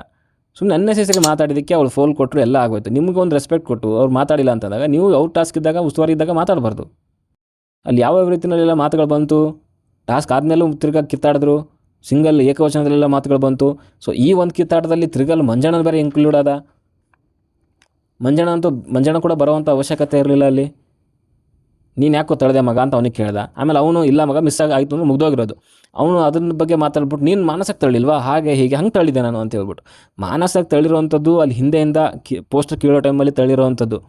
ಸುಮ್ಮನೆ ಅನ್ನೆಸೆಸರಿ ಮಾತಾಡಿದ್ದಕ್ಕೆ ಅವ್ರು ಫೋನ್ ಕೊಟ್ಟರು ಎಲ್ಲ ಆಗೋಯ್ತು. ನಿಮಗೆ ಒಂದು ರೆಸ್ಪೆಕ್ಟ್ ಕೊಟ್ಟು, ಅವ್ರು ಮಾತಾಡಿಲ್ಲ ಅಂತಂದಾಗ ನೀವು ಅವ್ರ ಟಾಸ್ಕ್ ಇದ್ದಾಗ, ಉಸ್ತುವಾರಿ ಇದ್ದಾಗ ಮಾತಾಡಬಾರ್ದು. ಅಲ್ಲಿ ಯಾವ ರೀತಿಯಲ್ಲೆಲ್ಲ ಮಾತುಗಳು ಬಂತು? ಟಾಸ್ಕ್ ಆದಮೇಲೂ ತಿರ್ಗಾ ಕಿತ್ತಾಡಿದ್ರು. ಸಿಂಗಲ್ ಏಕವಚನದಲ್ಲೆಲ್ಲ ಮಾತುಗಳು ಬಂತು. ಸೊ ಈ ಒಂದು ಕಿತ್ತಾಟದಲ್ಲಿ ತಿರ್ಗಲ್ ಮಂಜಣ್ಣ ಬೇರೆ ಇನ್ಕ್ಲೂಡ್ ಆದ? ಮಂಜಣ್ಣ ಅಂತೂ ಮಂಜಣ್ಣ ಕೂಡ ಬರೋವಂಥ ಅವಶ್ಯಕತೆ ಇರಲಿಲ್ಲ ಅಲ್ಲಿ. ನೀನು ಯಾಕೆ ತಳೆದೆ ಮಗ ಅಂತ ಅವನಿಗೆ ಕೇಳ್ದ. ಆಮೇಲೆ ಅವನು, ಇಲ್ಲ ಮಗ ಮಿಸ್ ಆಗಿ ಆಯಿತು ಅಂದ್ರೆ ಮುಗ್ದೋಗಿರೋದು. ಅವನು ಅದ್ರ ಬಗ್ಗೆ ಮಾತಾಡ್ಬಿಟ್ಟು, ನೀನು ಮಾನಸಕ್ಕೆ ತಳ್ಳಿಲ್ವಾ? ಹಾಗೆ ಹೀಗೆ ಹಂಗೆ ತಳ್ಳಿದೆ ನಾನು ಅಂತ ಹೇಳ್ಬಿಟ್ಟು. ಮಾನಸಕ್ಕೆ ತಳ್ಳಿರೋವಂಥದ್ದು ಅಲ್ಲಿ ಹಿಂದೆಯಿಂದ ಕಿ ಪೋಸ್ಟರ್ ಕೀಳೋ ಟೈಮಲ್ಲಿ ತಳ್ಳಿರೋವಂಥದ್ದು.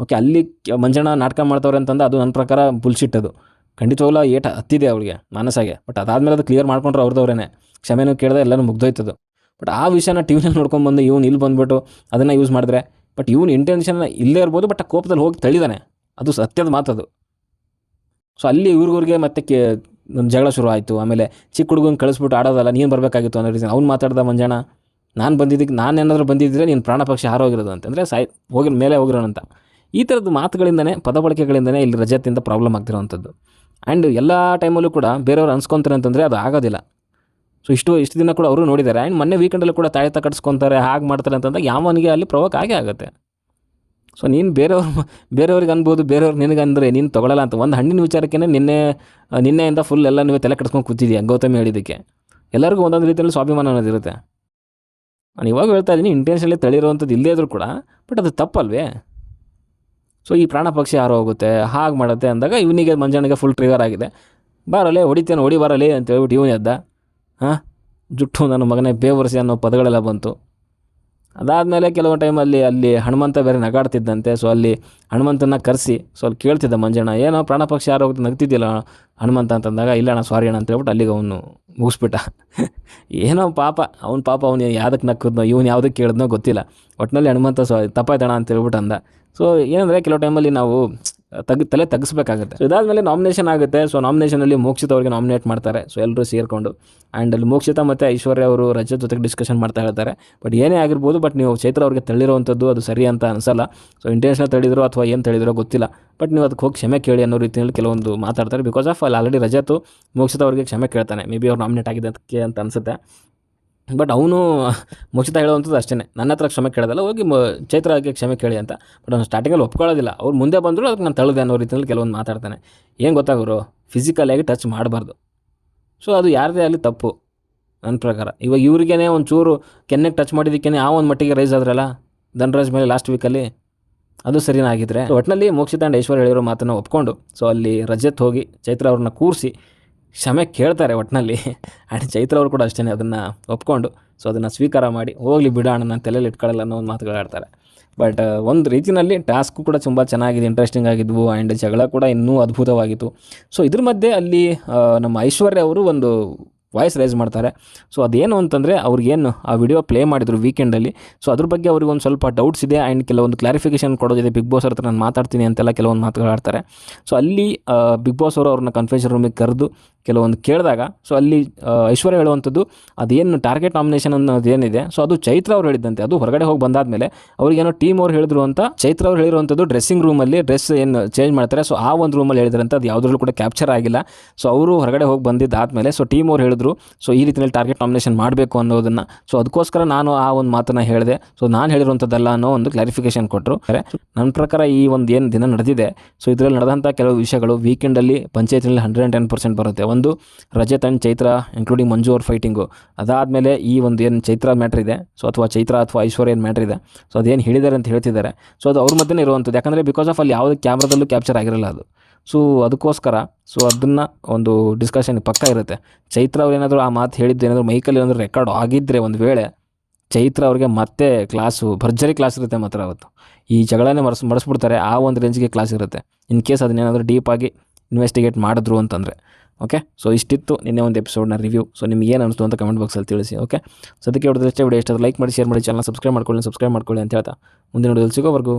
ಓಕೆ ಅಲ್ಲಿ ಮಂಜಣ ಮಂಜಣ್ಣ ನಾಟಕ ಮಾಡ್ತವ್ರೆ ಅಂತಂದು ಅದು ನನ್ನ ಪ್ರಕಾರ ಬುಲ್ಶಿಟ್ ಅದು. ಖಂಡಿತವಾಗ್ಲೂ ಏಟ್ ಹತ್ತಿದೆ ಅವಳಿಗೆ ಮಾನಸಾಗೆ ಬಟ್ ಅದಾದಮೇಲೆ ಅದು ಕ್ಲಿಯರ್ ಮಾಡ್ಕೊಂಡ್ರೆ ಅವ್ರದವ್ರೇನೆ. ಕ್ಷಮೆನೂ ಕೇಳಿದೆ ಎಲ್ಲನೂ ಮುಗ್ದೋಯ್ತದು. ಬಟ್ ಆ ವಿಷಯನ ಟಿ ವಿನಲ್ಲಿ ನೋಡ್ಕೊಂಡ್ಬಂದು ಇವ್ನು ಇಲ್ಲಿ ಬಂದ್ಬಿಟ್ಟು ಅದನ್ನು ಯೂಸ್ ಮಾಡಿದ್ರೆ ಬಟ್ ಇವನು ಇಂಟೆನ್ಷನ್ ಇಲ್ಲೇ ಇರ್ಬೋದು ಬಟ್ ಆ ಕೋಪದಲ್ಲಿ ಹೋಗಿ ತಳ್ಳಿದಾನೆ. ಅದು ಸತ್ಯದ ಮಾತದು. ಸೊ ಅಲ್ಲಿ ಇವ್ರಿಗವ್ರಿಗೆ ಮತ್ತೆ ಕೇ ಒಂದು ಜಗಳ ಶುರು ಆಯಿತು. ಆಮೇಲೆ ಚಿಕ್ಕ ಹುಡುಗನ ಕಳಿಸ್ಬಿಟ್ಟು ಆಡೋದಲ್ಲ, ನೀನು ಬರಬೇಕಾಗಿತ್ತು ಅನ್ನೋ ರೀಸನ್ ಅವ್ನು ಮಾತಾಡ್ದ ಮಂಜಾಣ ನಾನು ಬಂದಿದ್ದಕ್ಕೆ ನಾನು ಏನಾದರೂ ಬಂದಿದ್ದರೆ ನೀನು ಪ್ರಾಣ ಪಕ್ಷಿ ಹಾರೋಗಿರೋದು ಅಂತಂದರೆ ಸಾಯ್ ಹೋಗಿ ಮೇಲೆ ಹೋಗಿರೋಣಂತ ಈ ಥರದ ಮಾತುಗಳಿಂದನೇ, ಪದಬಳಕೆಗಳಿಂದನೇ ಇಲ್ಲಿ ರಜತಿಂದ ಪ್ರಾಬ್ಲಮ್ ಆಗ್ತಿರೋವಂಥದ್ದು. ಆ್ಯಂಡ್ ಎಲ್ಲ ಟೈಮಲ್ಲೂ ಕೂಡ ಬೇರೆಯವ್ರು ಅನ್ಸ್ಕೊತಾರೆ ಅಂತಂದರೆ ಅದು ಆಗೋದಿಲ್ಲ. ಸೊ ಇಷ್ಟು ಇಷ್ಟು ದಿನ ಕೂಡ ಅವರು ನೋಡಿದ್ದಾರೆ. ಆ್ಯಂಡ್ ಮೊನ್ನೆ ವೀಕೆಂಡಲ್ಲೂ ಕೂಡ ತಾಯ್ತ ಕಟ್ಸ್ಕೊತಾರೆ, ಹಾಗೆ ಮಾಡ್ತಾರೆ ಅಂತಂದಾಗ ಯಾವನಿಗೆ ಅಲ್ಲಿ ಪ್ರವೋಕ್ ಆಗೇ ಆಗುತ್ತೆ. ಸೊ ನೀನು ಬೇರೆಯವ್ರು ಬೇರೆಯವ್ರಿಗೆ ಅನ್ಬೋದು, ಬೇರೆಯವ್ರು ನಿನಗೆ ಅಂದರೆ ನೀನು ತೊಗೊಳಲ್ಲ ಅಂತ. ಒಂದು ಹಣ್ಣಿನ ವಿಚಾರಕ್ಕೆ ನಿನ್ನೆ ನಿನ್ನೆಯಿಂದ ಫುಲ್ ಎಲ್ಲ ನೀವು ತಲೆ ಕಟ್ಸ್ಕೊಂಡು ಕೂತಿದ್ದೀಯಾ ಗೌತಮಿ ಹೇಳಿದ್ದಕ್ಕೆ. ಎಲ್ಲರಿಗೂ ಒಂದೊಂದು ರೀತಿಯಲ್ಲಿ ಸ್ವಾಭಿಮಾನ ಅನ್ನೋದಿರುತ್ತೆ ನಾನು ಇವಾಗ ಹೇಳ್ತಾ ಇದ್ದೀನಿ ಇಂಟೆನ್ಷನ್ಲಿ ತಳಿರೋವಂಥದ್ದು ಇಲ್ಲದೇ ಇದ್ರೂ ಕೂಡ ಬಟ್ ಅದು ತಪ್ಪಲ್ವೇ? ಸೊ ಈ ಪ್ರಾಣ ಪಕ್ಷಿ ಯಾರು ಹೋಗುತ್ತೆ, ಹಾಗೆ ಮಾಡುತ್ತೆ ಅಂದಾಗ ಇವನಿಗೆ ಮಂಜಾನಿಗೆ ಫುಲ್ ಟ್ರಿಗರ್ ಆಗಿದೆ. ಬಾರಲೇ, ಹೊಡಿತೇನೆ, ಹೊಡಿ, ಬರಲಿ ಅಂತ ಹೇಳ್ಬಿಟ್ಟು ಇವನು ಎದ್ದ. ಹಾಂ? ಜುಟ್ಟು ನನ್ನ ಮಗನೇ ಬೇವರ್ಸಿ ಅನ್ನೋ ಪದಗಳೆಲ್ಲ ಬಂತು. ಅದಾದಮೇಲೆ ಕೆಲವು ಟೈಮಲ್ಲಿ ಅಲ್ಲಿ ಹನುಮಂತ ಬೇರೆ ನಗಾಡ್ತಿದ್ದಂತೆ ಸೊ ಅಲ್ಲಿ ಹನುಮಂತನ ಕರೆಸಿ ಸೊ ಅಲ್ಲಿ ಕೇಳ್ತಿದ್ದ ಮಂಜಣ್ಣ, ಏನೋ ಪ್ರಾಣ ಪಕ್ಷಿ ಯಾರೋ ನಗ್ತಿದ್ದಿಲ್ಲ ಹನುಮಂತ ಅಂತಂದಾಗ ಇಲ್ಲ ಅಣ್ಣ ಸಾರಿ ಅಣ್ಣ, ಅಂತ ಹೇಳ್ಬಿಟ್ಟು ಅಲ್ಲಿಗೆ ಅವನು ಮುಗಿಸ್ಬಿಟ್ಟ. ಏನೋ ಪಾಪ, ಅವ್ನ ಪಾಪ ಅವನು ಯಾವುದಕ್ಕೆ ನಕ್ಕದ್ನೋ ಇವ್ನು ಯಾವುದಕ್ಕೆ ಕೇಳಿದ್ನೋ ಗೊತ್ತಿಲ್ಲ. ಒಟ್ಟಿನಲ್ಲಿ ಹನುಮಂತ, ಸೊ ತಪ್ಪಾಯ್ತಣ ಅಂತ ಹೇಳ್ಬಿಟ್ಟು ಅಂದ. ಸೊ ಏನಂದರೆ, ಕೆಲವು ಟೈಮಲ್ಲಿ ನಾವು ತಗ್, ತಲೆ ತಗ್ಸ್ಬೇಕಾಗುತ್ತೆ. ಸೊ ಇದಾದಮೇಲೆ ನಾಮಿನೇಷನ್ ಆಗುತ್ತೆ. ಸೊ ನಾಮಿನೇಷನಲ್ಲಿ ಮೋಕ್ಷಿತ ಅವರಿಗೆ ನಾಮಿನೇಟ್ ಮಾಡ್ತಾರೆ. ಸೊ ಎಲ್ಲರೂ ಸೇರಿಕೊಂಡು. ಆ್ಯಂಡ್ ಅಲ್ಲಿ ಮೋಕ್ಷಿತ ಮತ್ತು ಐಶ್ವರ್ಯ ಅವರು ರಜೆ ಜೊತೆಗೆ ಡಿಸ್ಕಷನ್ ಮಾಡ್ತಾ ಹೇಳ್ತಾರೆ ಬಟ್ ಏನೇ ಆಗಿರ್ಬೋದು ಬಟ್ ನೀವು ಚೈತ್ರ ಅವ್ರಿಗೆ ತಳ್ಳಿರುವಂಥದ್ದು ಅದು ಸರಿ ಅಂತ ಅನಿಸಲ್ಲ. ಸೊ ಇಂಟೆನ್ಷನ್ ತಳಿದ್ರು ಅಥವಾ ಏನು ತಳ್ಳಿದ್ರೋ ಗೊತ್ತಿಲ್ಲ. ಬಟ್ ನೀವು ಅದಕ್ಕೆ ಹೋಗಿ ಕ್ಷಮೆ ಕೇಳಿ ಅನ್ನೋ ರೀತಿಯಲ್ಲಿ ಕೆಲವೊಂದು ಮಾತಾಡ್ತಾರೆ. ಬಿಕಾಸ್ ಆಫ್ ಅಲ್ಲಿ ಆಲ್ರೆಡಿ ರಜತು ಮೋಕ್ಷಿತ ಅವರಿಗೆ ಕ್ಷಮೆ ಕೇಳ್ತಾನೆ. ಮೇ ಬಿ ಅವ್ರು ನಾಮಿನೇಟ್ ಆಗಿದೆ ಅಂತ ಅನಿಸುತ್ತೆ. ಬಟ್ ಅವನು ಮುಚಿತ ಹೇಳುವಂಥದ್ದು ಅಷ್ಟೇ ನನ್ನ ಹತ್ರ ಕ್ಷಮೆ ಕೇಳೋದಲ್ಲ, ಹೋಗಿ ಮ ಆಗಿ ಕ್ಷಮೆ ಕೇಳಿ ಅಂತ. ಬಟ್ ಅವ್ನು ಸ್ಟಾರ್ಟಿಂಗಲ್ಲಿ ಒಪ್ಕೊಳ್ಳೋದಿಲ್ಲ. ಅವ್ರು ಮುಂದೆ ಬಂದರೂ ಅದಕ್ಕೆ ನಾನು ತಳ್ಳಿದೆ ಅನ್ನೋ ರೀತಿಯಲ್ಲಿ ಕೆಲವೊಂದು ಮಾತಾಡ್ತಾನೆ. ಏನು ಗೊತ್ತಾಗೋರು ಫಿಸಿಕಲಾಗಿ ಟಚ್ ಮಾಡಬಾರ್ದು. ಸೊ ಅದು ಯಾರದೇ ಆಗಲಿ ತಪ್ಪು. ನನ್ನ ಪ್ರಕಾರ. ಇವಾಗ ಇವ್ರಿಗೇನೆ ಒಂದು ಚೂರು ಕೆನ್ನೆಗೆ ಟಚ್ ಮಾಡಿದ್ದಕ್ಕೇನೆ ಆ ಒಂದು ಮಟ್ಟಿಗೆ ರೈಸ್ ಆದ್ರಲ್ಲ, ಧನರಾಜ್ ಮೇಲೆ ಲಾಸ್ಟ್ ವೀಕಲ್ಲಿ ಅದು ಸರಿನ ಆಗಿದ್ರೆ. ಒಟ್ಟಿನಲ್ಲಿ ಮೋಕ್ಷಿತ ಆ್ಯಂಡ್ ಐಶ್ವರ್ಯ ಹೇಳಿರೋ ಮಾತನ್ನು ಒಪ್ಕೊಂಡು ಸೊ ಅಲ್ಲಿ ರಜತ್ ಹೋಗಿ ಚೈತ್ರ ಅವ್ರನ್ನ ಕೂರಿಸಿ ಕ್ಷಮೆ ಕೇಳ್ತಾರೆ ಒಟ್ಟಿನಲ್ಲಿ ಆ್ಯಂಡ್ ಚೈತ್ರ ಅವರು ಕೂಡ ಅಷ್ಟೇ ಅದನ್ನು ಒಪ್ಕೊಂಡು ಸೊ ಅದನ್ನು ಸ್ವೀಕಾರ ಮಾಡಿ, ಹೋಗಲಿ ಬಿಡೋಣ ನಾನು ತಲೆಯಲ್ಲಿ ಇಟ್ಕೊಳ್ಳಲ್ಲ ಅನ್ನೋ ಒಂದು ಮಾತುಗಳು ಆಡ್ತಾರೆ. ಬಟ್ ಒಂದು ರೀತಿಯಲ್ಲಿ ಟಾಸ್ಕ್ ಕೂಡ ತುಂಬ ಚೆನ್ನಾಗಿದೆ ಇಂಟ್ರೆಸ್ಟಿಂಗ್ ಆಗಿದ್ವು ಆ್ಯಂಡ್ ಜಗಳ ಕೂಡ ಇನ್ನೂ ಅದ್ಭುತವಾಗಿತ್ತು. ಸೊ ಇದ್ರ ಮಧ್ಯೆ ಅಲ್ಲಿ ನಮ್ಮ ಐಶ್ವರ್ಯ ಅವರು ಒಂದು ವಾಯ್ಸ್ ರೈಸ್ ಮಾಡ್ತಾರೆ. ಸೊ ಅದೇನು ಅಂತಂದರೆ ಅವ್ರಿಗೇನು ಆ ವಿಡಿಯೋ ಪ್ಲೇ ಮಾಡಿದ್ರು ವೀಕೆಂಡಲ್ಲಿ ಸೊ ಅದ್ರ ಬಗ್ಗೆ ಅವ್ರಿಗೆ ಒಂದು ಸ್ವಲ್ಪ ಡೌಟ್ಸ್ ಇದೆ ಆ್ಯಂಡ್ ಕೆಲವೊಂದು ಕ್ಲಾರಿಫಿಕೇಷನ್ ಕೊಡೋದಿದೆ. ಬಿಗ್ ಬಾಸ್ ಹತ್ರ ನಾನು ಮಾತಾಡ್ತೀನಿ ಅಂತೆಲ್ಲ ಕೆಲವೊಂದು ಮಾತುಗಳಾಡ್ತಾರೆ ಸೊ ಅಲ್ಲಿ ಬಿಗ್ ಬಾಸ್ ಅವರು ಅವ್ರನ್ನ ಕನ್ಫ್ಯೂಷನ್ ರೂಮಿಗೆ ಕರೆದು ಕೆಲವೊಂದು ಕೇಳಿದಾಗ ಸೊ ಅಲ್ಲಿ ಐಶ್ವರ್ಯ ಹೇಳುವಂಥದ್ದು, ಅದೇನು ಟಾರ್ಗೆಟ್ ನಾಮಿನೇಷನ್ ಅನ್ನೋದು ಏನಿದೆ ಸೊ ಅದು ಚೈತ್ರ ಅವ್ರು ಹೇಳಿದ್ದಂತೆ. ಅದು ಹೊರಗಡೆ ಹೋಗಿ ಬಂದಾದ್ಮೇಲೆ ಅವ್ರಿಗೇನೋ ಟೀಮ್ ಅವ್ರು ಹೇಳಿದ್ರು ಅಂತ ಚೈತ್ರ ಅವ್ರು ಹೇಳಿರುವಂಥದ್ದು ಡ್ರೆಸ್ಸಿಂಗ್ ರೂಮಲ್ಲಿ ಡ್ರೆಸ್ ಏನು ಚೇಂಜ್ ಮಾಡ್ತಾರೆ. ಸೊ ಆ ಒಂದು ರೂಮಲ್ಲಿ ಹೇಳಿದ್ರಂತೆ. ಅದು ಯಾವುದ್ರಲ್ಲೂ ಕೂಡ ಕ್ಯಾಪ್ಚರ್ ಆಗಿಲ್ಲ. ಸೊ ಅವರು ಹೊರಗಡೆ ಹೋಗಿ ಬಂದಿದ್ದಾದಮೇಲೆ ಸೊ ಟೀಮ್ ಅವ್ರು ಹೇಳಿದ್ರು ಸೊ ಈ ರೀತಿಯಲ್ಲಿ ಟಾರ್ಗೆಟ್ ನಾಮಿನೇಷನ್ ಮಾಡಬೇಕು ಅನ್ನೋದನ್ನು. ಸೊ ಅದಕ್ಕೋಸ್ಕರ ನಾನು ಆ ಒಂದು ಮಾತನ್ನು ಹೇಳಿದೆ. ಸೊ ನಾನು ಹೇಳಿರುವಂಥದ್ದಲ್ಲ ಅನ್ನೋ ಒಂದು ಕ್ಲಾರಿಫಿಕೇಶನ್ ಕೊಟ್ಟರು ನನ್ನ ಪ್ರಕಾರ ಈ ಒಂದು ಏನು ದಿನ ನಡೆದಿದೆ. ಸೊ ಇದರಲ್ಲಿ ನಡೆದಂಥ ಕೆಲವು ವಿಷಯಗಳು ವೀಕೆಂಡಲ್ಲಿ ಪಂಚಾಯತಿನಲ್ಲಿ ಹಂಡ್ರೆಡ್ ಆ್ಯಂಡ್ ಟೆನ್ ಪರ್ಸೆಂಟ್ ಬರುತ್ತೆ. ಒಂದು, ರಜತ್ ಆ್ಯಂಡ್ ಚೈತ್ರ ಇನ್ಕ್ಲೂಡಿಂಗ್ ಮಂಜು ಅವ್ರ ಫೈಟಿಂಗು ಅದಾದಮೇಲೆ ಈ ಒಂದು ಏನು ಚೈತ್ರ ಮ್ಯಾಟ್ರ್ ಇದೆ. ಸೊ ಅಥವಾ ಚೈತ್ರ ಅಥವಾ ಐಶ್ವರ್ಯ ಏನು ಮ್ಯಾಟ್ರ್ ಇದೆ. ಸೊ ಅದೇನು ಹೇಳಿದ್ದಾರೆ ಅಂತ ಹೇಳ್ತಿದ್ದಾರೆ. ಸೊ ಅದು ಅವ್ರ ಮಧ್ಯೆ ಇರುವಂಥದ್ದು ಯಾಕಂದರೆ ಬಿಕಾಸ್ ಆಫ್ ಅಲ್ಲಿ ಯಾವುದೇ ಕ್ಯಾಮ್ರಾದಲ್ಲೂ ಕ್ಯಾಪ್ಚರ್ ಆಗಿರಲ್ಲ ಅದು. ಸೊ ಅದಕ್ಕೋಸ್ಕರ ಸೊ ಅದನ್ನು ಒಂದು ಡಿಸ್ಕಷನ್ ಪಕ್ಕ ಇರುತ್ತೆ. ಚೈತ್ರ ಅವ್ರು ಏನಾದರೂ ಆ ಮಾತು ಹೇಳಿದ್ದು ಏನಾದರೂ ಮೈಕಲ್ಲಿ ಏನಾದರೂ ರೆಕಾರ್ಡ್ ಆಗಿದ್ದರೆ ಒಂದು ವೇಳೆ, ಚೈತ್ರ ಅವ್ರಿಗೆ ಮತ್ತೆ ಕ್ಲಾಸು ಭರ್ಜರಿ ಕ್ಲಾಸ್ ಇರುತ್ತೆ ಮಾತ್ರ ಅವತ್ತು. ಈ ಜಗಳನೇ ಮರೆಸ್ ಮಡಿಸ್ಬಿಡ್ತಾರೆ ಆ ಒಂದು ರೇಂಜ್ಗೆ ಕ್ಲಾಸ್ ಇರುತ್ತೆ. ಇನ್ ಕೇಸ್ ಅದನ್ನೇನಾದರೂ ಡೀಪಾಗಿ ಇನ್ವೆಸ್ಟಿಗೇಟ್ ಮಾಡಿದ್ರು ಅಂತಂದರೆ ಓಕೆ ಸೊ ಇಷ್ಟಿತ್ತು ನಿನ್ನೆ ಒಂದು ಎಪಿಸೋಡ್ನ ರಿವ್ಯೂ ಸೊ ನಿಮ್ಗೆ ಏನು ಅನಿಸ್ತು ಅಂತ ಕಮೆಂಟ್ ಬಾಕ್ಸಲ್ಲಿ ತಿಳಿಸಿ ಓಕೆ ಸೊ ಅದಕ್ಕೆ ಹೊಡೆದ್ರೆ ಇಷ್ಟ ವಿಡಿಯೋ ಇಷ್ಟ ಲೈಕ್ ಮಾಡಿ ಶೇರ್ ಮಾಡಿ ಚಾನಲ್ ಸಬ್ಸ್ಕ್ರೈಬ್ ಮಾಡ್ಕೊಳ್ಳಿ ಸಬ್ಸ್ಕ್ರೈಬ್ ಮಾಡ್ಕೊಳ್ಳಿ ಅಂತ ಹೇಳ್ತಾ ಮುಂದಿನ ವಿಡಿಯೋದಲ್ಲಿ ಸಿಗೋವರೆಗೂ.